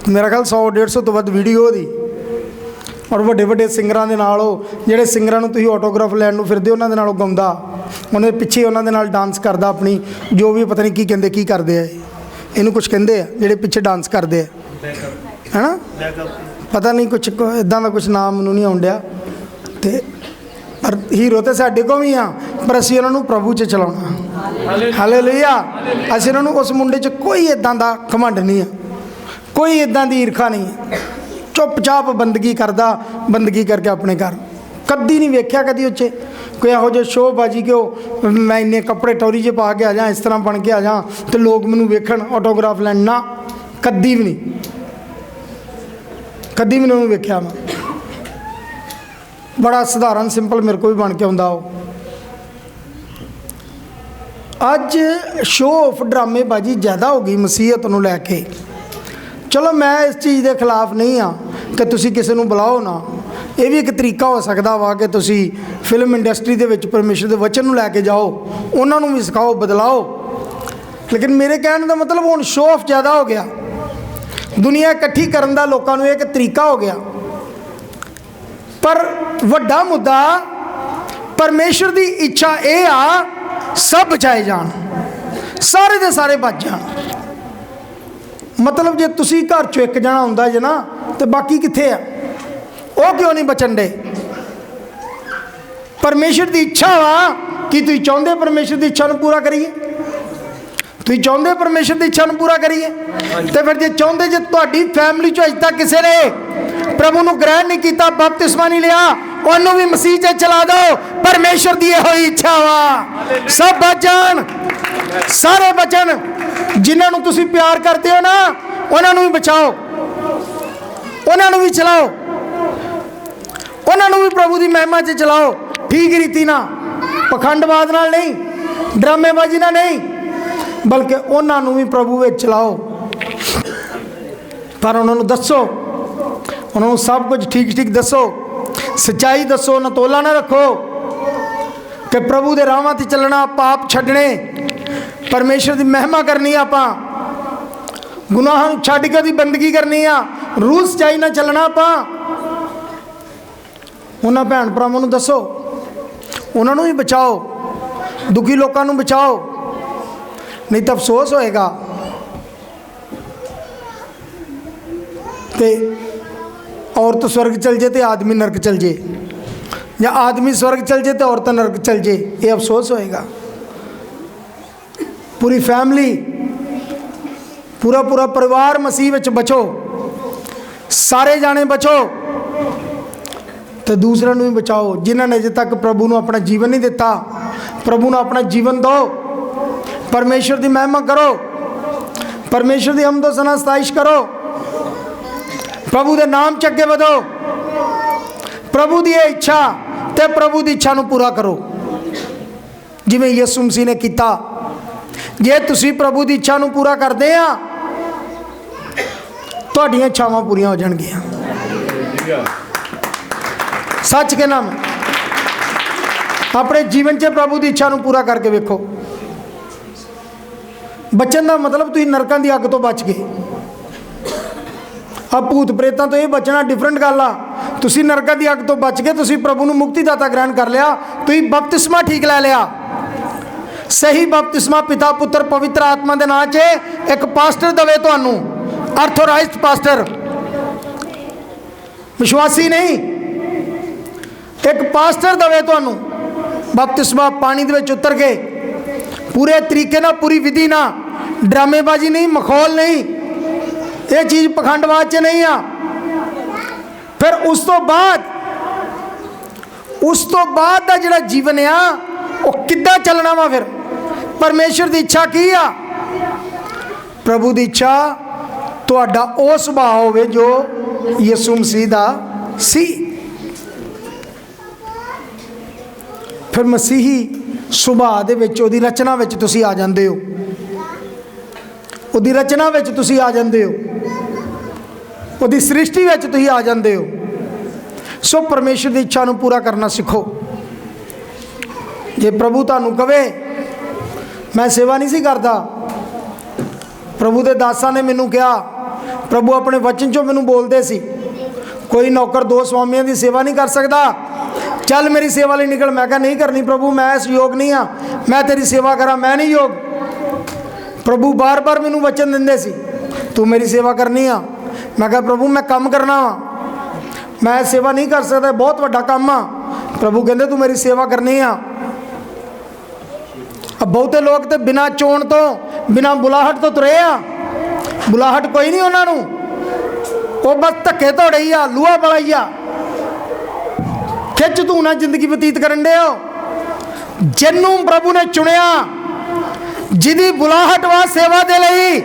ਮੇਰਾ ਖਿਆਲ 100 150 ਤੋਂ ਵੱਧ ਵੀਡੀਓ ਦੀ ਔਰ ਵੱਡੇ ਵੱਡੇ ਸਿੰਗਰਾਂ ਦੇ ਨਾਲ ਉਹ, ਜਿਹੜੇ ਸਿੰਗਰਾਂ ਨੂੰ ਤੁਸੀਂ ਆਟੋਗ੍ਰਾਫ ਲੈਣ ਨੂੰ ਫਿਰਦੇ ਉਹਨਾਂ ਦੇ ਨਾਲ ਉਹ ਗਾਉਂਦਾ। ਉਹਨੇ ਪਿੱਛੇ ਉਹਨਾਂ ਦੇ ਨਾਲ ਡਾਂਸ ਕਰਦਾ ਆਪਣੀ, ਜੋ ਵੀ ਪਤਾ ਨਹੀਂ ਕੀ ਕਹਿੰਦੇ, ਕੀ ਕਰਦੇ ਆ। ਇਹਨੂੰ ਕੁਝ ਕਹਿੰਦੇ ਆ, ਜਿਹੜੇ ਪਿੱਛੇ ਡਾਂਸ ਕਰਦੇ ਆ। ਹੈਨਾ? ਬੈਕਅਪ ਪਤਾ ਨਹੀਂ ਕੁਝ ਇਦਾਂ ਦਾ ਕੁਝ ਨਾਮ ਨੂੰ ਨਹੀਂ ਆਉਂਦਿਆ ਤੇ ਪਰ ਹੀਰੋ ਤੇ ਸਾਡੇ ਕੋਲ ਵੀ ਆ, ਪਰ ਅਸੀਂ ਉਹਨਾਂ ਨੂੰ ਪ੍ਰਭੂ 'ਚ ਚਲਾਉਣਾ। ਹਾਲੇਲੂਇਆ ਅਸੀਂ ਉਹਨਾਂ ਨੂੰ ਉਸ ਮੁੰਡੇ 'ਚ ਕੋਈ ਇਦਾਂ ਦਾ ਘਮੰਡ ਨਹੀਂ ਆ। ਕੋਈ ਇਦਾਂ ਦੀ ਈਰਖਾ ਨਹੀਂ ਹੈ ਚੁੱਪਚਾਪ ਬੰਦਗੀ ਕਰਦਾ, ਬੰਦਗੀ ਕਰਕੇ ਆਪਣੇ ਘਰ। ਕਦੀ ਨਹੀਂ ਵੇਖਿਆ ਕਦੀ ਉੱਚੇ ਕੋਈ ਇਹੋ ਜਿਹੇ ਸ਼ੋਅ ਬਾਜੀ ਕਿ ਮੈਂ ਇੰਨੇ ਕੱਪੜੇ ਟੌਰੀ 'ਚ ਪਾ ਕੇ ਆ ਜਾ ਇਸ ਤਰ੍ਹਾਂ ਬਣ ਕੇ ਆ ਜਾ ਤੇ ਲੋਕ ਮੈਨੂੰ ਵੇਖਣ ਆਟੋਗ੍ਰਾਫ ਲੈਣ। ਨਾ, ਕਦੀ ਵੀ ਨਹੀਂ। ਕਦੀ ਵੀ ਉਹਨੂੰ ਵੇਖਿਆ ਮੈਂ। ਬੜਾ ਸਧਾਰਨ ਸਿੰਪਲ ਮੇਰੇ ਕੋਲ ਵੀ ਬਣ ਕੇ ਆਉਂਦਾ ਉਹ। ਅੱਜ ਸ਼ੋਅ ਆਫ ਡਰਾਮੇਬਾਜ਼ੀ ਜ਼ਿਆਦਾ ਹੋ ਗਈ ਮਸੀਹਤ ਨੂੰ ਲੈ ਕੇ। ਚਲੋ ਮੈਂ ਇਸ ਚੀਜ਼ ਦੇ ਖਿਲਾਫ ਨਹੀਂ ਆ ਕਿ ਤੁਸੀਂ ਕਿਸੇ ਨੂੰ ਬੁਲਾਓ ਨਾ। ਇਹ ਵੀ ਇੱਕ ਤਰੀਕਾ ਹੋ ਸਕਦਾ ਵਾ ਕਿ ਤੁਸੀਂ ਫਿਲਮ ਇੰਡਸਟਰੀ ਦੇ ਵਿੱਚ ਪਰਮੇਸ਼ਰ ਦੇ ਵਚਨ ਨੂੰ ਲੈ ਕੇ ਜਾਓ, ਉਹਨਾਂ ਨੂੰ ਵੀ ਸਿਖਾਓ, ਬਦਲਾਓ। ਲੇਕਿਨ ਮੇਰੇ ਕਹਿਣ ਦਾ ਮਤਲਬ ਹੁਣ ਸ਼ੋਅ ਆਫ ਜ਼ਿਆਦਾ ਹੋ ਗਿਆ। ਦੁਨੀਆ ਇਕੱਠੀ ਕਰਨ ਦਾ ਲੋਕਾਂ ਨੂੰ ਇਹ ਇੱਕ ਤਰੀਕਾ ਹੋ ਗਿਆ। ਪਰ ਵੱਡਾ ਮੁੱਦਾ, ਪਰਮੇਸ਼ਰ ਦੀ ਇੱਛਾ ਇਹ ਆ, ਸਭ ਬਚਾਏ ਜਾਣ। ਸਾਰੇ ਦੇ ਸਾਰੇ ਬਚ ਜਾਣ। ਮਤਲਬ ਜੇ ਤੁਸੀਂ ਘਰ ਚੋਂ ਇੱਕ ਜਣਾ ਹੁੰਦਾ ਜੇ ਨਾ, ਤੇ ਬਾਕੀ ਕਿੱਥੇ ਆ? ਉਹ ਕਿਉਂ ਨਹੀਂ ਬਚਣ ਦੇ? ਪਰਮੇਸ਼ਰ ਦੀ ਇੱਛਾ ਵਾ ਕਿ ਤੁਸੀਂ ਚਾਹੁੰਦੇ ਪਰਮੇਸ਼ਰ ਦੀ ਇੱਛਾ ਨੂੰ ਪੂਰਾ ਕਰੀਏ। ਤੁਸੀਂ ਚਾਹੁੰਦੇ ਪਰਮੇਸ਼ਰ ਦੀ ਇੱਛਾ ਨੂੰ ਪੂਰਾ ਕਰੀਏ। ਤੇ ਫਿਰ ਜੇ ਚਾਹੁੰਦੇ ਜੇ ਤੁਹਾਡੀ ਫੈਮਿਲੀ ਚੋਂ ਅਜ ਤੱਕ ਕਿਸੇ ਨੇ ਪ੍ਰਭੂ ਨੂੰ ਗ੍ਰਹਿਣ ਨਹੀਂ ਕੀਤਾ, ਬਪਤਿਸਮਾ ਨਹੀਂ ਲਿਆ, ਉਹਨੂੰ ਵੀ ਮਸੀਹ 'ਚ ਚਲਾ ਦਿਓ। ਪਰਮੇਸ਼ਰ ਦੀ ਇਹੋ ਹੀ ਇੱਛਾ ਵਾ। ਸਭ ਬਚਣ। ਸਾਰੇ ਬਚਣ। ਜਿਨ੍ਹਾਂ ਨੂੰ ਤੁਸੀਂ ਪਿਆਰ ਕਰਦੇ ਹੋ ਨਾ, ਉਹਨਾਂ ਨੂੰ ਵੀ ਬਚਾਓ। ਉਹਨਾਂ ਨੂੰ ਵੀ ਚਲਾਓ। ਉਹਨਾਂ ਨੂੰ ਵੀ ਪ੍ਰਭੂ ਦੀ ਮਹਿਮਾ 'ਚ ਚਲਾਓ। ਠੀਕ ਰੀਤੀ ਨਾਲ। ਪਖੰਡਵਾਦ ਨਾਲ ਨਹੀਂ, ਡਰਾਮੇਬਾਜ਼ੀ ਨਾਲ ਨਹੀਂ, ਬਲਕਿ ਉਹਨਾਂ ਨੂੰ ਵੀ ਪ੍ਰਭੂ ਵਿੱਚ ਚਲਾਓ। ਪਰ ਉਹਨਾਂ ਨੂੰ ਦੱਸੋ, ਉਹਨਾਂ ਨੂੰ ਸਭ ਕੁਝ ਠੀਕ ਠੀਕ ਦੱਸੋ। ਸਚਾਈ ਦੱਸੋ ਨਾ ਨਾ ਰੱਖੋ ਕਿ ਪ੍ਰਭੂ ਦੇ ਰਾਹਾਂ ਤੇ ਚੱਲਣਾ ਪਾਪ ਛੱਡਣੇ, ਪਰਮੇਸ਼ਰ ਦੀ ਮਹਿਮਾ ਕਰਨੀ ਆਪਾਂ। ਗੁਨਾਹਾਂ ਨੂੰ ਛੱਡ ਕੇ ਦੀ ਬੰਦਗੀ ਕਰਨੀ ਆ। ਰੂਹ ਸਚਾਈ ਨਾਲ ਚੱਲਣਾ ਆਪਾਂ। ਉਹਨਾਂ ਭੈਣ ਭਰਾਵਾਂ ਨੂੰ ਦੱਸੋ। ਉਹਨਾਂ ਨੂੰ ਵੀ ਬਚਾਓ। ਦੁਖੀ ਲੋਕਾਂ ਨੂੰ ਬਚਾਓ। ਨਹੀਂ ਤਾਂ ਅਫਸੋਸ ਹੋਏਗਾ। ਤੇ ਔਰਤ ਸਵਰਗ ਚਲ ਜੇ ਤੇ ਆਦਮੀ ਨਰਕ ਚਲ ਜੇ। ਜਾਂ ਆਦਮੀ ਸਵਰਗ ਚਲ ਜੇ ਤੇ ਔਰਤ ਨਰਕ ਚਲ ਜੇ, ਇਹ ਅਫਸੋਸ ਹੋਏਗਾ। ਪੂਰੀ ਫੈਮਿਲੀ ਪੂਰਾ ਪੂਰਾ ਪਰਿਵਾਰ ਮਸੀਹ ਵਿੱਚ ਬਚੋ। ਸਾਰੇ ਜਾਣੇ ਬਚੋ। ਤੇ ਦੂਸਰਿਆਂ ਨੂੰ ਵੀ ਬਚਾਓ, ਜਿਨ੍ਹਾਂ ਨੇ ਅਜੇ ਤੱਕ ਪ੍ਰਭੂ ਨੂੰ ਆਪਣਾ ਜੀਵਨ ਨਹੀਂ ਦਿੱਤਾ। ਪ੍ਰਭੂ ਨੂੰ ਆਪਣਾ ਜੀਵਨ ਦਿਓ। ਪਰਮੇਸ਼ਰ ਦੀ ਮਹਿਮਾ ਕਰੋ। ਪਰਮੇਸ਼ਰ ਦੀ ਹਮਦੋ ਸਨਾ ਸਤਾਇਸ਼ ਕਰੋ। ਪ੍ਰਭੂ ਦੇ ਨਾਮ ਚ ਅੱਗੇ ਵਧੋ। ਪ੍ਰਭੂ ਦੀ ਇਹ ਇੱਛਾ ਤੇ ਪ੍ਰਭੂ ਦੀ ਇੱਛਾ ਨੂੰ ਪੂਰਾ ਕਰੋ। ਜਿਵੇਂ ਯਿਸੂ ਮਸੀਹ ਨੇ ਕੀਤਾ। ਜੇ ਤੁਸੀਂ ਪ੍ਰਭੂ ਦੀ ਇੱਛਾ ਨੂੰ ਪੂਰਾ ਕਰਦੇ ਆ, ਤੁਹਾਡੀਆਂ ਇੱਛਾਵਾਂ ਪੂਰੀਆਂ ਹੋ ਜਾਣਗੀਆਂ। ਸੱਚ ਕੇ ਨਾਮ। ਆਪਣੇ ਜੀਵਨ 'ਚ ਪ੍ਰਭੂ ਦੀ ਇੱਛਾ ਨੂੰ ਪੂਰਾ ਕਰਕੇ ਵੇਖੋ। ਬਚਨ ਦਾ ਮਤਲਬ ਤੁਸੀਂ ਨਰਕਾਂ ਦੀ ਅੱਗ ਤੋਂ ਬਚ ਗਏ। ਆ ਭੂਤ ਪ੍ਰੇਤਾਂ ਤੋਂ ਇਹ ਬਚਣਾ ਡਿਫਰੈਂਟ ਗੱਲ ਆ। ਤੁਸੀਂ ਨਰਕਾਂ ਦੀ ਅੱਗ ਤੋਂ ਬਚ ਕੇ ਤੁਸੀਂ ਪ੍ਰਭੂ ਨੂੰ ਮੁਕਤੀ ਦਾਤਾ ਗ੍ਰਹਿਣ ਕਰ ਲਿਆ, ਤੁਸੀਂ ਬਪਤਿਸਮਾ ਠੀਕ ਲੈ ਲਿਆ। ਸਹੀ ਬਪਤਿਸਮਾ ਪਿਤਾ, ਪੁੱਤਰ, ਪਵਿੱਤਰ ਆਤਮਾ ਦੇ ਨਾਂ 'ਚ ਇੱਕ ਪਾਸਟਰ ਦਵੇ ਤੁਹਾਨੂੰ। ਆਰਥੋਰਾਈਜ਼ਡ ਪਾਸਟਰ। ਵਿਸ਼ਵਾਸੀ ਨਹੀਂ। ਇੱਕ ਪਾਸਟਰ ਦਵੇ ਤੁਹਾਨੂੰ। ਬਪਤਿਸਮਾ ਪਾਣੀ ਦੇ ਵਿੱਚ ਉਤਰ ਕੇ। ਪੂਰੇ ਤਰੀਕੇ ਨਾਲ, ਪੂਰੀ ਵਿਧੀ ਨਾਲ। ਡਰਾਮੇਬਾਜ਼ੀ ਨਹੀਂ, ਮਖੌਲ ਨਹੀਂ। ਇਹ ਚੀਜ਼ ਪਖੰਡਵਾਦ 'ਚ ਨਹੀਂ ਆ। ਫਿਰ ਉਸ ਤੋਂ ਬਾਅਦ, ਉਸ ਤੋਂ ਬਾਅਦ ਦਾ ਜਿਹੜਾ ਜੀਵਨ ਆ, ਉਹ ਕਿੱਦਾਂ ਚੱਲਣਾ ਵਾ ਫਿਰ? ਪਰਮੇਸ਼ਰ ਦੀ ਇੱਛਾ ਕੀ ਆ? ਪ੍ਰਭੂ ਦੀ ਇੱਛਾ, ਤੁਹਾਡਾ ਉਹ ਸੁਭਾਅ ਹੋਵੇ ਜੋ ਯਿਸੂ ਮਸੀਹ ਦਾ ਸੀ। ਫਿਰ ਮਸੀਹੀ ਸੁਭਾਅ ਦੇ ਵਿੱਚ, ਉਹਦੀ ਰਚਨਾ ਵਿੱਚ ਤੁਸੀਂ ਆ ਜਾਂਦੇ ਹੋ। ਉਹਦੀ ਰਚਨਾ ਵਿੱਚ ਤੁਸੀਂ ਆ ਜਾਂਦੇ ਹੋ। ਉਹਦੀ ਸ੍ਰਿਸ਼ਟੀ ਵਿੱਚ ਤੁਸੀਂ ਆ ਜਾਂਦੇ ਹੋ। ਸੋ ਪਰਮੇਸ਼ਰ ਦੀ ਇੱਛਾ ਨੂੰ ਪੂਰਾ ਕਰਨਾ ਸਿੱਖੋ। ਜੇ ਪ੍ਰਭੂ ਤੁਹਾਨੂੰ ਕਵੇ, ਮੈਂ ਸੇਵਾ ਨਹੀਂ ਸੀ ਕਰਦਾ। ਪ੍ਰਭੂ ਦੇ ਦਾਸਾਂ ਨੇ ਮੈਨੂੰ ਕਿਹਾ, ਪ੍ਰਭੂ ਆਪਣੇ ਵਚਨ ਚੋਂ ਮੈਨੂੰ ਬੋਲਦੇ ਸੀ, ਕੋਈ ਨੌਕਰ ਦੋ ਸਵਾਮੀਆਂ ਦੀ ਸੇਵਾ ਨਹੀਂ ਕਰ ਸਕਦਾ। ਚੱਲ ਮੇਰੀ ਸੇਵਾ ਲਈ ਨਿਕਲ। ਮੈਂ ਕਿਹਾ, ਨਹੀਂ ਕਰਨੀ ਪ੍ਰਭੂ, ਮੈਂ ਇਸ ਯੋਗ ਨਹੀਂ ਆ ਮੈਂ ਤੇਰੀ ਸੇਵਾ ਕਰਾਂ, ਮੈਂ ਨਹੀਂ ਯੋਗ। ਪ੍ਰਭੂ ਬਾਰ-ਬਾਰ ਮੈਨੂੰ ਵਚਨ ਦਿੰਦੇ ਸੀ, ਤੂੰ ਮੇਰੀ ਸੇਵਾ ਕਰਨੀ ਆ। ਮੈਂ ਕਿਹਾ, ਪ੍ਰਭੂ, ਮੈਂ ਕੰਮ ਕਰਨਾ ਵਾ। ਮੈਂ ਸੇਵਾ ਨਹੀਂ ਕਰ ਸਕਦਾ ਬਹੁਤ ਵੱਡਾ ਕੰਮ ਆ। ਪ੍ਰਭੂ ਕਹਿੰਦੇ, ਤੂੰ ਮੇਰੀ ਸੇਵਾ ਕਰਨੀ ਆ। ਅਬ ਬਹੁਤੇ ਲੋਕ ਤੇ ਬਿਨਾ ਚੋਣ ਤੋਂ, ਬਿਨਾ ਬੁਲਾਹਟ ਤੋਂ ਤੁਰੇ ਆ। ਬੁਲਾਹਟ ਕੋਈ ਨਹੀਂ ਉਹਨਾਂ ਨੂੰ। ਉਹ ਬਸ ਧੱਕੇ ਧੋੜੇ ਹੀ ਆ ਲੂਹਾ ਬੜਾਈ ਆ। ਖਿੱਚ ਤੂੰ ਨਾ ਜ਼ਿੰਦਗੀ ਬਤੀਤ ਕਰਨ ਦੇ ਹੋ ਜਿਹਨੂੰ ਪ੍ਰਭੂ ਨੇ ਚੁਣਿਆ, ਜਿਹਦੀ ਬੁਲਾਹਟ ਵਾ ਸੇਵਾ ਦੇ ਲਈ,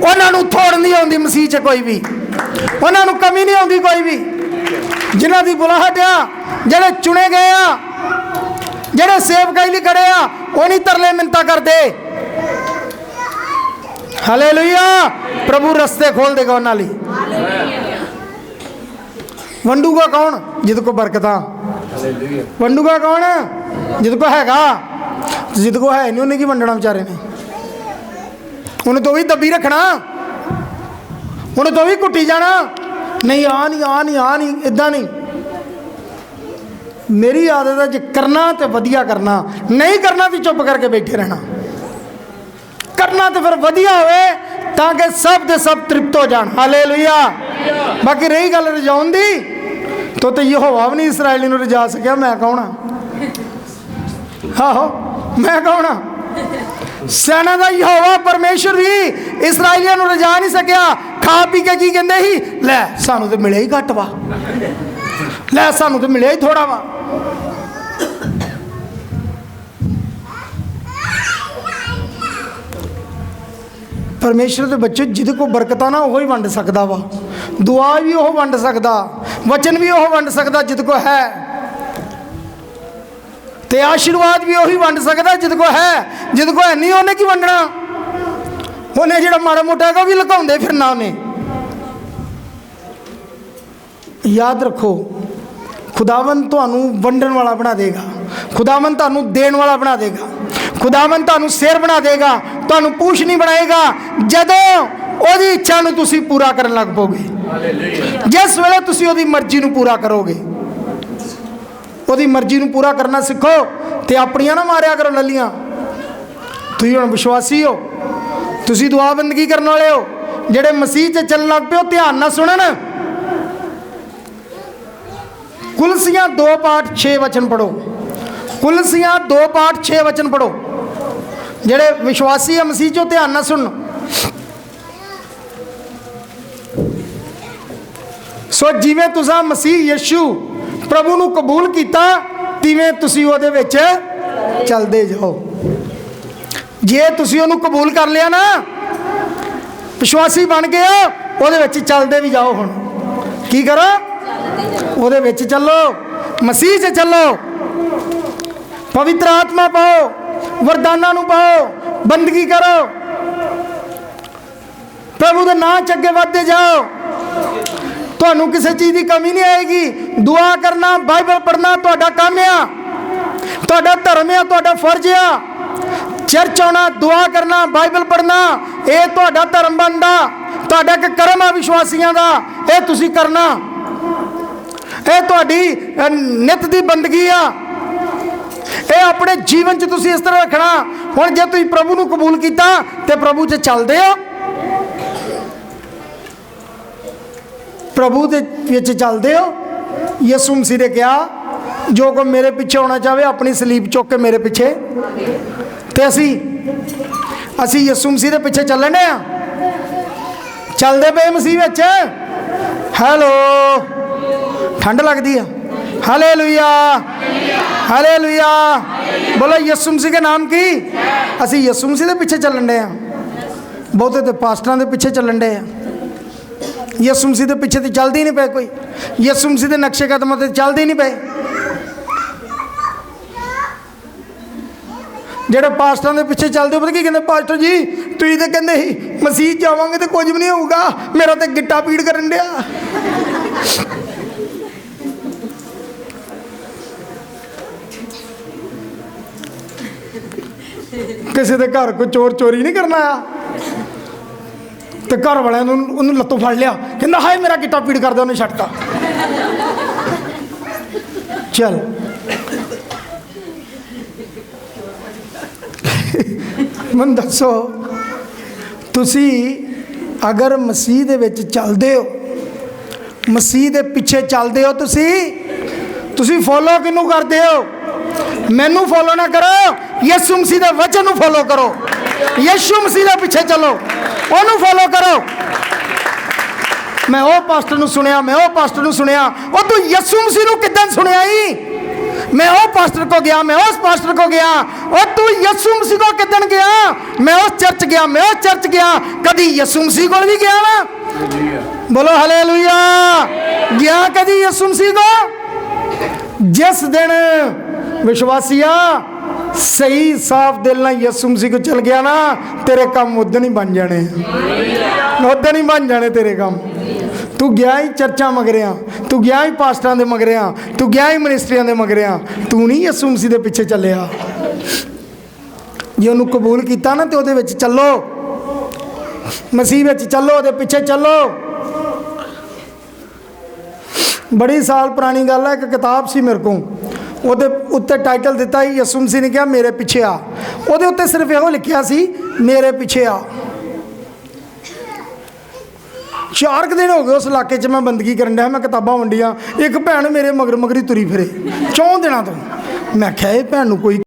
ਉਹਨਾਂ ਨੂੰ ਥੋੜ ਨਹੀਂ ਆਉਂਦੀ ਮਸੀਹ 'ਚ ਕੋਈ ਵੀ। ਉਹਨਾਂ ਨੂੰ ਕਮੀ ਨਹੀਂ ਆਉਂਦੀ ਕੋਈ ਵੀ। ਜਿਨ੍ਹਾਂ ਦੀ ਬੁਲਾਹਟ ਆ, ਜਿਹੜੇ ਚੁਣੇ ਗਏ ਆ, ਜਿਹੜੇ ਸੇਵਕਾਈ ਲਈ ਖੜੇ ਆ, ਉਹ ਨਹੀਂ ਤਰਲੇ ਮਿੰਤਾ ਕਰਦੇ। ਹਾਲੇਲੂਇਆ ਪ੍ਰਭੂ ਰਸਤੇ ਖੋਲ ਦੇਗਾ ਉਹਨਾਂ ਲਈ। ਵੰਡੂਗਾ ਕੌਣ? ਜਿਹਦੇ ਕੋ ਬਰਕਤਾਂ। ਵੰਡੂਗਾ ਕੌਣ? ਜਿਹਦੇ ਕੋ ਹੈਗਾ। ਜਿਹਦੇ ਕੋ ਹੈ ਨਹੀਂ ਉਹਨੇ ਕੀ ਵੰਡਣਾ ਵਿਚਾਰੇ ਨੇ? ਉਹਨੇ ਤੋਂ ਵੀ ਦੱਬੀ ਰੱਖਣਾ। ਉਹਨੇ ਤੋਂ ਵੀ ਕੁੱਟੀ ਜਾਣਾ। ਨਹੀਂ, ਆ ਨਹੀਂ ਆ ਨਹੀਂ ਆ ਨਹੀਂ ਇਦਾਂ ਨਹੀਂ ਮੇਰੀ ਆਦਤ ਹੈ ਜੇ ਕਰਨਾ ਤੇ ਵਧੀਆ ਕਰਨਾ। ਨਹੀਂ ਕਰਨਾ ਤੇ ਚੁੱਪ ਕਰਕੇ ਬੈਠੇ ਰਹਿਣਾ। ਕਰਨਾ ਤੇ ਫਿਰ ਵਧੀਆ ਹੋਵੇ ਤਾਂ ਕਿ ਸਭ ਦੇ ਸਭ ਤ੍ਰਿਪਤ ਹੋ ਜਾਣ। ਹਾਲੇਲੂਇਆ। ਬਾਕੀ ਰਹੀ ਗੱਲ ਰਜਾਉਣ ਦੀ। ਤੋ ਤੇ ਯਹੋਵਾ ਵੀ ਨਹੀਂ ਇਸرائیਲੀ ਨੂੰ ਰਜਾ ਸਕਿਆ, ਮੈਂ ਕੌਣ ਆ? ਆਹੋ, ਮੈਂ ਕੌਣ ਆ? ਸੈਨਾ ਦਾ ਯਹੋਵਾ ਪਰਮੇਸ਼ਰ ਵੀ ਇਸرائیਲੀਆਂ ਨੂੰ ਰਜਾ ਨਹੀਂ ਸਕਿਆ। ਖਾ ਪੀ ਕੇ ਕੀ ਕਹਿੰਦੇ ਸੀ? ਲੈ, ਸਾਨੂੰ ਤੇ ਮਿਲਿਆ ਹੀ ਘੱਟ ਵਾ। ਲੈ, ਸਾਨੂੰ ਤੇ ਮਿਲਿਆ ਹੀ ਥੋੜਾ ਵਾ। ਪਰਮੇਸ਼ਰ ਦੇ ਬੱਚੇ ਜਿਹਦੇ ਕੋ ਬਰਕਤਾਂ ਨਾ ਉਹ ਹੀ ਵੰਡ ਸਕਦਾ ਵਾ। ਦੁਆ ਵੀ ਉਹ ਵੰਡ ਸਕਦਾ। ਵਚਨ ਵੀ ਉਹ ਵੰਡ ਸਕਦਾ ਜਿੱਦ ਕੋ ਹੈ ਤੇ ਆਸ਼ੀਰਵਾਦ ਵੀ ਉਹੀ ਵੰਡ ਸਕਦਾ ਜਿੱਦ ਕੋ ਹੈ ਜਿੱਦ ਕੋ ਹੈ ਨਹੀਂ ਉਹਨੇ ਕੀ ਵੰਡਣਾ ਉਹਨੇ ਜਿਹੜਾ ਮਾੜਾ ਮੋਟਾ ਹੈਗਾ ਉਹ ਵੀ ਲੁਕਾਉਂਦੇ ਫਿਰਨਾ ਉਹਨੇ ਯਾਦ ਰੱਖੋ ਖੁਦਾਵੰ ਤੁਹਾਨੂੰ ਵੰਡਣ ਵਾਲਾ ਬਣਾ ਦੇਗਾ ਖੁਦਾਵੰ ਤੁਹਾਨੂੰ ਦੇਣ ਵਾਲਾ ਬਣਾ ਦੇਗਾ ਖੁਦਾਵੰ ਤੁਹਾਨੂੰ ਸਿਰ ਬਣਾ ਦੇਗਾ ਤੁਹਾਨੂੰ ਪੂਛ ਨਹੀਂ ਬਣਾਏਗਾ ਜਦੋਂ ਉਹਦੀ ਇੱਛਾ ਨੂੰ ਤੁਸੀਂ ਪੂਰਾ ਕਰਨ ਲੱਗ ਪੋਗੇ। ਜਿਸ ਵੇਲੇ ਤੁਸੀਂ ਉਹਦੀ ਮਰਜ਼ੀ ਨੂੰ ਪੂਰਾ ਕਰੋਗੇ। ਉਹਦੀ ਮਰਜ਼ੀ ਨੂੰ ਪੂਰਾ ਕਰਨਾ ਸਿੱਖੋ ਤੇ ਆਪਣੀਆਂ ਨਾ ਮਾਰਿਆ ਕਰੋ ਲੱਲੀਆਂ ਤੁਸੀਂ ਹੁਣ ਵਿਸ਼ਵਾਸੀ ਹੋ? ਤੁਸੀਂ ਦੁਆ ਬੰਦਗੀ ਕਰਨ ਵਾਲੇ ਹੋ? ਜਿਹੜੇ ਮਸੀਹ 'ਚ ਚੱਲਣ ਲੱਗ ਪਿਓ ਧਿਆਨ ਨਾਲ ਸੁਣਨ। ਕੁਲਸੀਆਂ 2 ਪਾਠ 6 ਵਚਨ ਪੜੋ ਕੁਲਸੀਆਂ 2 ਪਾਠ 6 ਵਚਨ ਪੜੋ ਜਿਹੜੇ ਵਿਸ਼ਵਾਸੀ ਆ ਮਸੀਹ 'ਚੋਂ ਧਿਆਨ ਨਾਲ ਸੁਣਨ। ਸੋ ਜਿਵੇਂ ਤੁਸੀਂ ਮਸੀਹ ਯਿਸੂ ਪ੍ਰਭੂ ਨੂੰ ਕਬੂਲ ਕੀਤਾ, ਤਿਵੇਂ ਤੁਸੀਂ ਉਹਦੇ ਵਿੱਚ ਚੱਲਦੇ ਜਾਓ। ਜੇ ਤੁਸੀਂ ਉਹਨੂੰ ਕਬੂਲ ਕਰ ਲਿਆ ਨਾ, ਵਿਸ਼ਵਾਸੀ ਬਣ ਗਏ ਹੋ, ਉਹਦੇ ਵਿੱਚ ਚੱਲਦੇ ਵੀ ਜਾਓ ਹੁਣ। ਕੀ ਕਰੋ? ਉਹਦੇ ਵਿੱਚ ਚੱਲੋ। ਮਸੀਹ 'ਚ ਚੱਲੋ। ਪਵਿੱਤਰ ਆਤਮਾ ਪਾਓ, ਵਰਦਾਨਾਂ ਨੂੰ ਪਾਓ, ਬੰਦਗੀ ਕਰੋ। ਪ੍ਰਭੂ ਦੇ ਨਾਂ 'ਚ ਅੱਗੇ ਵਧਦੇ ਜਾਓ। ਤੁਹਾਨੂੰ ਕਿਸੇ ਚੀਜ਼ ਦੀ ਕਮੀ ਨਹੀਂ ਆਏਗੀ। ਦੁਆ ਕਰਨਾ ਬਾਈਬਲ ਪੜ੍ਹਨਾ ਤੁਹਾਡਾ ਕੰਮ ਆ। ਤੁਹਾਡਾ ਧਰਮ ਆ ਤੁਹਾਡਾ ਫਰਜ਼ ਆ। ਚਰਚ ਆਉਣਾ ਦੁਆ ਕਰਨਾ ਬਾਈਬਲ ਪੜ੍ਹਨਾ ਇਹ ਤੁਹਾਡਾ ਧਰਮ ਬਣਦਾ। ਤੁਹਾਡਾ ਇੱਕ ਕਰਮ ਆ ਵਿਸ਼ਵਾਸੀਆਂ ਦਾ ਇਹ ਤੁਸੀਂ ਕਰਨਾ। ਇਹ ਤੁਹਾਡੀ ਅ, ਨਿਤ ਦੀ ਬੰਦਗੀ ਆ। ਇਹ ਆਪਣੇ ਜੀਵਨ 'ਚ ਤੁਸੀਂ ਇਸ ਤਰ੍ਹਾਂ ਰੱਖਣਾ। ਹੁਣ ਜੇ ਤੁਸੀਂ ਪ੍ਰਭੂ ਨੂੰ ਕਬੂਲ ਕੀਤਾ ਤੇ ਪ੍ਰਭੂ 'ਚ ਚੱਲਦੇ ਹੋ। ਪ੍ਰਭੂ ਦੇ ਵਿੱਚ ਚੱਲਦੇ ਹੋ? ਯਿਸੂ ਮਸੀਹ ਨੇ ਕਿਹਾ, ਜੋ ਕੋ ਮੇਰੇ ਪਿੱਛੇ ਹੋਣਾ ਚਾਹਵੇ, ਆਪਣੀ ਸਲੀਪ ਚੁੱਕ ਕੇ ਮੇਰੇ ਪਿੱਛੇ। ਤੇ ਅਸੀਂ ਅਸੀਂ ਯਿਸੂ ਮਸੀਹ ਦੇ ਪਿੱਛੇ ਚੱਲਣ ਦੇ ਆ? ਚੱਲਦੇ ਪਏ ਮਸੀਹ ਵਿੱਚ? ਹੈਲੋ। ਠੰਡ ਲੱਗਦੀ ਆ। ਹਾਲੇਲੂਇਆ। ਹਾਲੇਲੂਇਆ। ਬੋਲੋ, ਯਿਸੂ ਮਸੀਹ ਦੇ ਨਾਮ ਕੀ? ਅਸੀਂ ਯਿਸੂ ਮਸੀਹ ਦੇ ਪਿੱਛੇ ਚੱਲਣ ਦੇ ਆ। ਬਹੁਤੇ ਤੇ ਪਾਸਟਰਾਂ ਦੇ ਪਿੱਛੇ ਚੱਲਣ ਦੇ ਆ। ਯਿਸੂ ਮਸੀਹ ਦੇ ਪਿੱਛੇ ਤੇ ਚੱਲਦੀ ਨਹੀਂ ਪਏ ਕੋਈ। ਯਿਸੂ ਮਸੀਹ ਦੇ ਨਕਸ਼ੇ ਕਦਮਾਂ ਤੇ ਚੱਲਦੇ ਨਹੀਂ ਪਏ। ਜਿਹੜੇ ਪਾਸਟਰਾਂ ਦੇ ਪਿੱਛੇ ਚੱਲਦੇ, ਪਤਾ ਕੀ ਕਹਿੰਦੇ? ਪਾਸਟਰ ਜੀ, ਤੁਸੀਂ ਤੇ ਕਹਿੰਦੇ ਸੀ, ਮਸੀਹ ਜਾਵਾਂਗੇ ਤੇ ਕੁਝ ਵੀ ਨਹੀਂ ਹੋਊਗਾ। ਮੇਰਾ ਤੇ ਗਿੱਟਾ ਪੀੜ ਕਰਨ ਡਿਆ। ਕਿਸੇ ਦੇ ਘਰ ਕੋਈ ਚੋਰ ਚੋਰੀ ਨਹੀਂ ਕਰਨਾ ਆ ਤੇ ਘਰ ਵਾਲਿਆਂ ਨੂੰ ਉਹਨੂੰ ਲੱਤੋਂ ਫੜ ਲਿਆ। ਕਹਿੰਦਾ, ਹਾਏ, ਮੇਰਾ ਗਿੱਟਾ ਪੀੜ ਕਰਦਾ ਉਹਨੇ ਛੱਡਤਾ। ਚੱਲ। ਮਨ ਦੱਸੋ, ਤੁਸੀਂ ਅਗਰ ਮਸੀਹ ਦੇ ਵਿੱਚ ਚੱਲਦੇ ਹੋ, ਮਸੀਹ ਦੇ ਪਿੱਛੇ ਚੱਲਦੇ ਹੋ ਤੁਸੀਂ ਤੁਸੀਂ ਫੋਲੋ ਕਿਹਨੂੰ ਕਰਦੇ ਹੋ? ਮੈਨੂੰ ਫੋਲੋ ਨਾ ਕਰੋ। ਯਿਸੂ ਮਸੀਹ ਦੇ ਵਚਨ ਨੂੰ ਫੋਲੋ ਕਰੋ। ਯਿਸੂ ਮਸੀਹ ਦੇ ਪਿੱਛੇ ਚੱਲੋ। ਉਹਨੂੰ ਫੋਲੋ ਕਰੋ। ਮੈਂ ਉਹ ਪਾਸਟਰ ਨੂੰ ਸੁਣਿਆ, ਮੈਂ ਉਹ ਪਾਸਟਰ ਨੂੰ ਸੁਣਿਆ। ਉਹ ਤੂੰ ਯਿਸੂ ਮਸੀਹ ਨੂੰ ਕਿਦਾਂ ਸੁਣਿਆ ਈ? ਮੈਂ ਉਹ ਪਾਸਟਰ ਕੋ ਗਿਆ, ਮੈਂ ਉਸ ਪਾਸਟਰ ਕੋ ਗਿਆ। ਉਹ ਤੂੰ ਯਿਸੂ ਮਸੀਹ ਕੋ ਕਿਦਣ ਗਿਆ? ਮੈਂ ਉਸ ਚਰਚ ਗਿਆ, ਮੈਂ ਉਸ ਚਰਚ ਗਿਆ। ਕਦੀ ਯਿਸੂ ਮਸੀਹ ਕੋਲ ਵੀ ਗਿਆ ਨਾ ਬੋਲੋ ਹਾਲੇਲੂਇਆ ਗਿਆ ਕਦੀ ਯਿਸੂ ਮਸੀਹ ਕੋ? ਜਿਸ ਦਿਨ ਵਿਸ਼ਵਾਸੀਆ ਸਹੀ ਸਾਫ਼ ਦਿਲ ਨਾਲ ਯਿਸੂ ਮਸੀਹ ਕੋ ਚਲ ਗਿਆ ਨਾ ਤੇਰੇ ਕੰਮ ਉਦੋਂ ਹੀ ਬਣ ਜਾਣੇ ਉਦੋਂ ਹੀ ਬਣ ਜਾਣੇ ਤੇਰੇ ਕੰਮ। ਤੂੰ ਗਿਆ ਹੀ ਚਰਚਾਂ ਮਗਰਿਆਂ ਤੂੰ ਗਿਆ ਹੀ ਪਾਸਟਰਾਂ ਦੇ ਮਗਰਿਆਂ ਤੂੰ ਗਿਆ ਹੀ ਮਿਨਿਸਟਰੀਆਂ ਦੇ ਮਗਰਿਆਂ ਤੂੰ ਨਹੀਂ ਯਿਸੂ ਮਸੀਹ ਦੇ ਪਿੱਛੇ ਚੱਲਿਆ। ਜੇ ਉਹਨੂੰ ਕਬੂਲ ਕੀਤਾ ਨਾ ਤੇ ਉਹਦੇ ਵਿੱਚ ਚੱਲੋ। ਮਸੀਹ ਵਿੱਚ ਚੱਲੋ ਉਹਦੇ ਪਿੱਛੇ ਚੱਲੋ। ਬੜੀ ਸਾਲ ਪੁਰਾਣੀ ਗੱਲ ਹੈ ਇੱਕ ਕਿਤਾਬ ਸੀ ਮੇਰੇ ਕੋਲ। ਉਹਦੇ ਉੱਤੇ ਟਾਈਟਲ ਦਿੱਤਾ ਸੀ ਯਿਸੂ ਮਸੀਹ ਨੇ ਕਿਹਾ, ਮੇਰੇ ਪਿੱਛੇ ਆ। ਉਹਦੇ ਉੱਤੇ ਸਿਰਫ ਇਹੋ ਲਿਖਿਆ ਸੀ, ਮੇਰੇ ਪਿੱਛੇ ਆ। ਚਾਰ ਕੁ ਦਿਨ ਹੋ ਗਏ ਉਸ ਇਲਾਕੇ 'ਚ ਮੈਂ ਬੰਦਗੀ ਕਰਨ ਡਿਆ, ਮੈਂ ਕਿਤਾਬਾਂ ਵੰਡੀਆਂ। ਇੱਕ ਭੈਣ ਮੇਰੇ ਮਗਰ ਮਗਰੀ ਤੁਰੀ ਫਿਰੇ, ਚੌਂ ਦਿਨਾਂ ਤੋਂ। ਮੈਂ ਕਿਹਾ, ਇਹ ਭੈਣ ਨੂੰ ਕੋਈ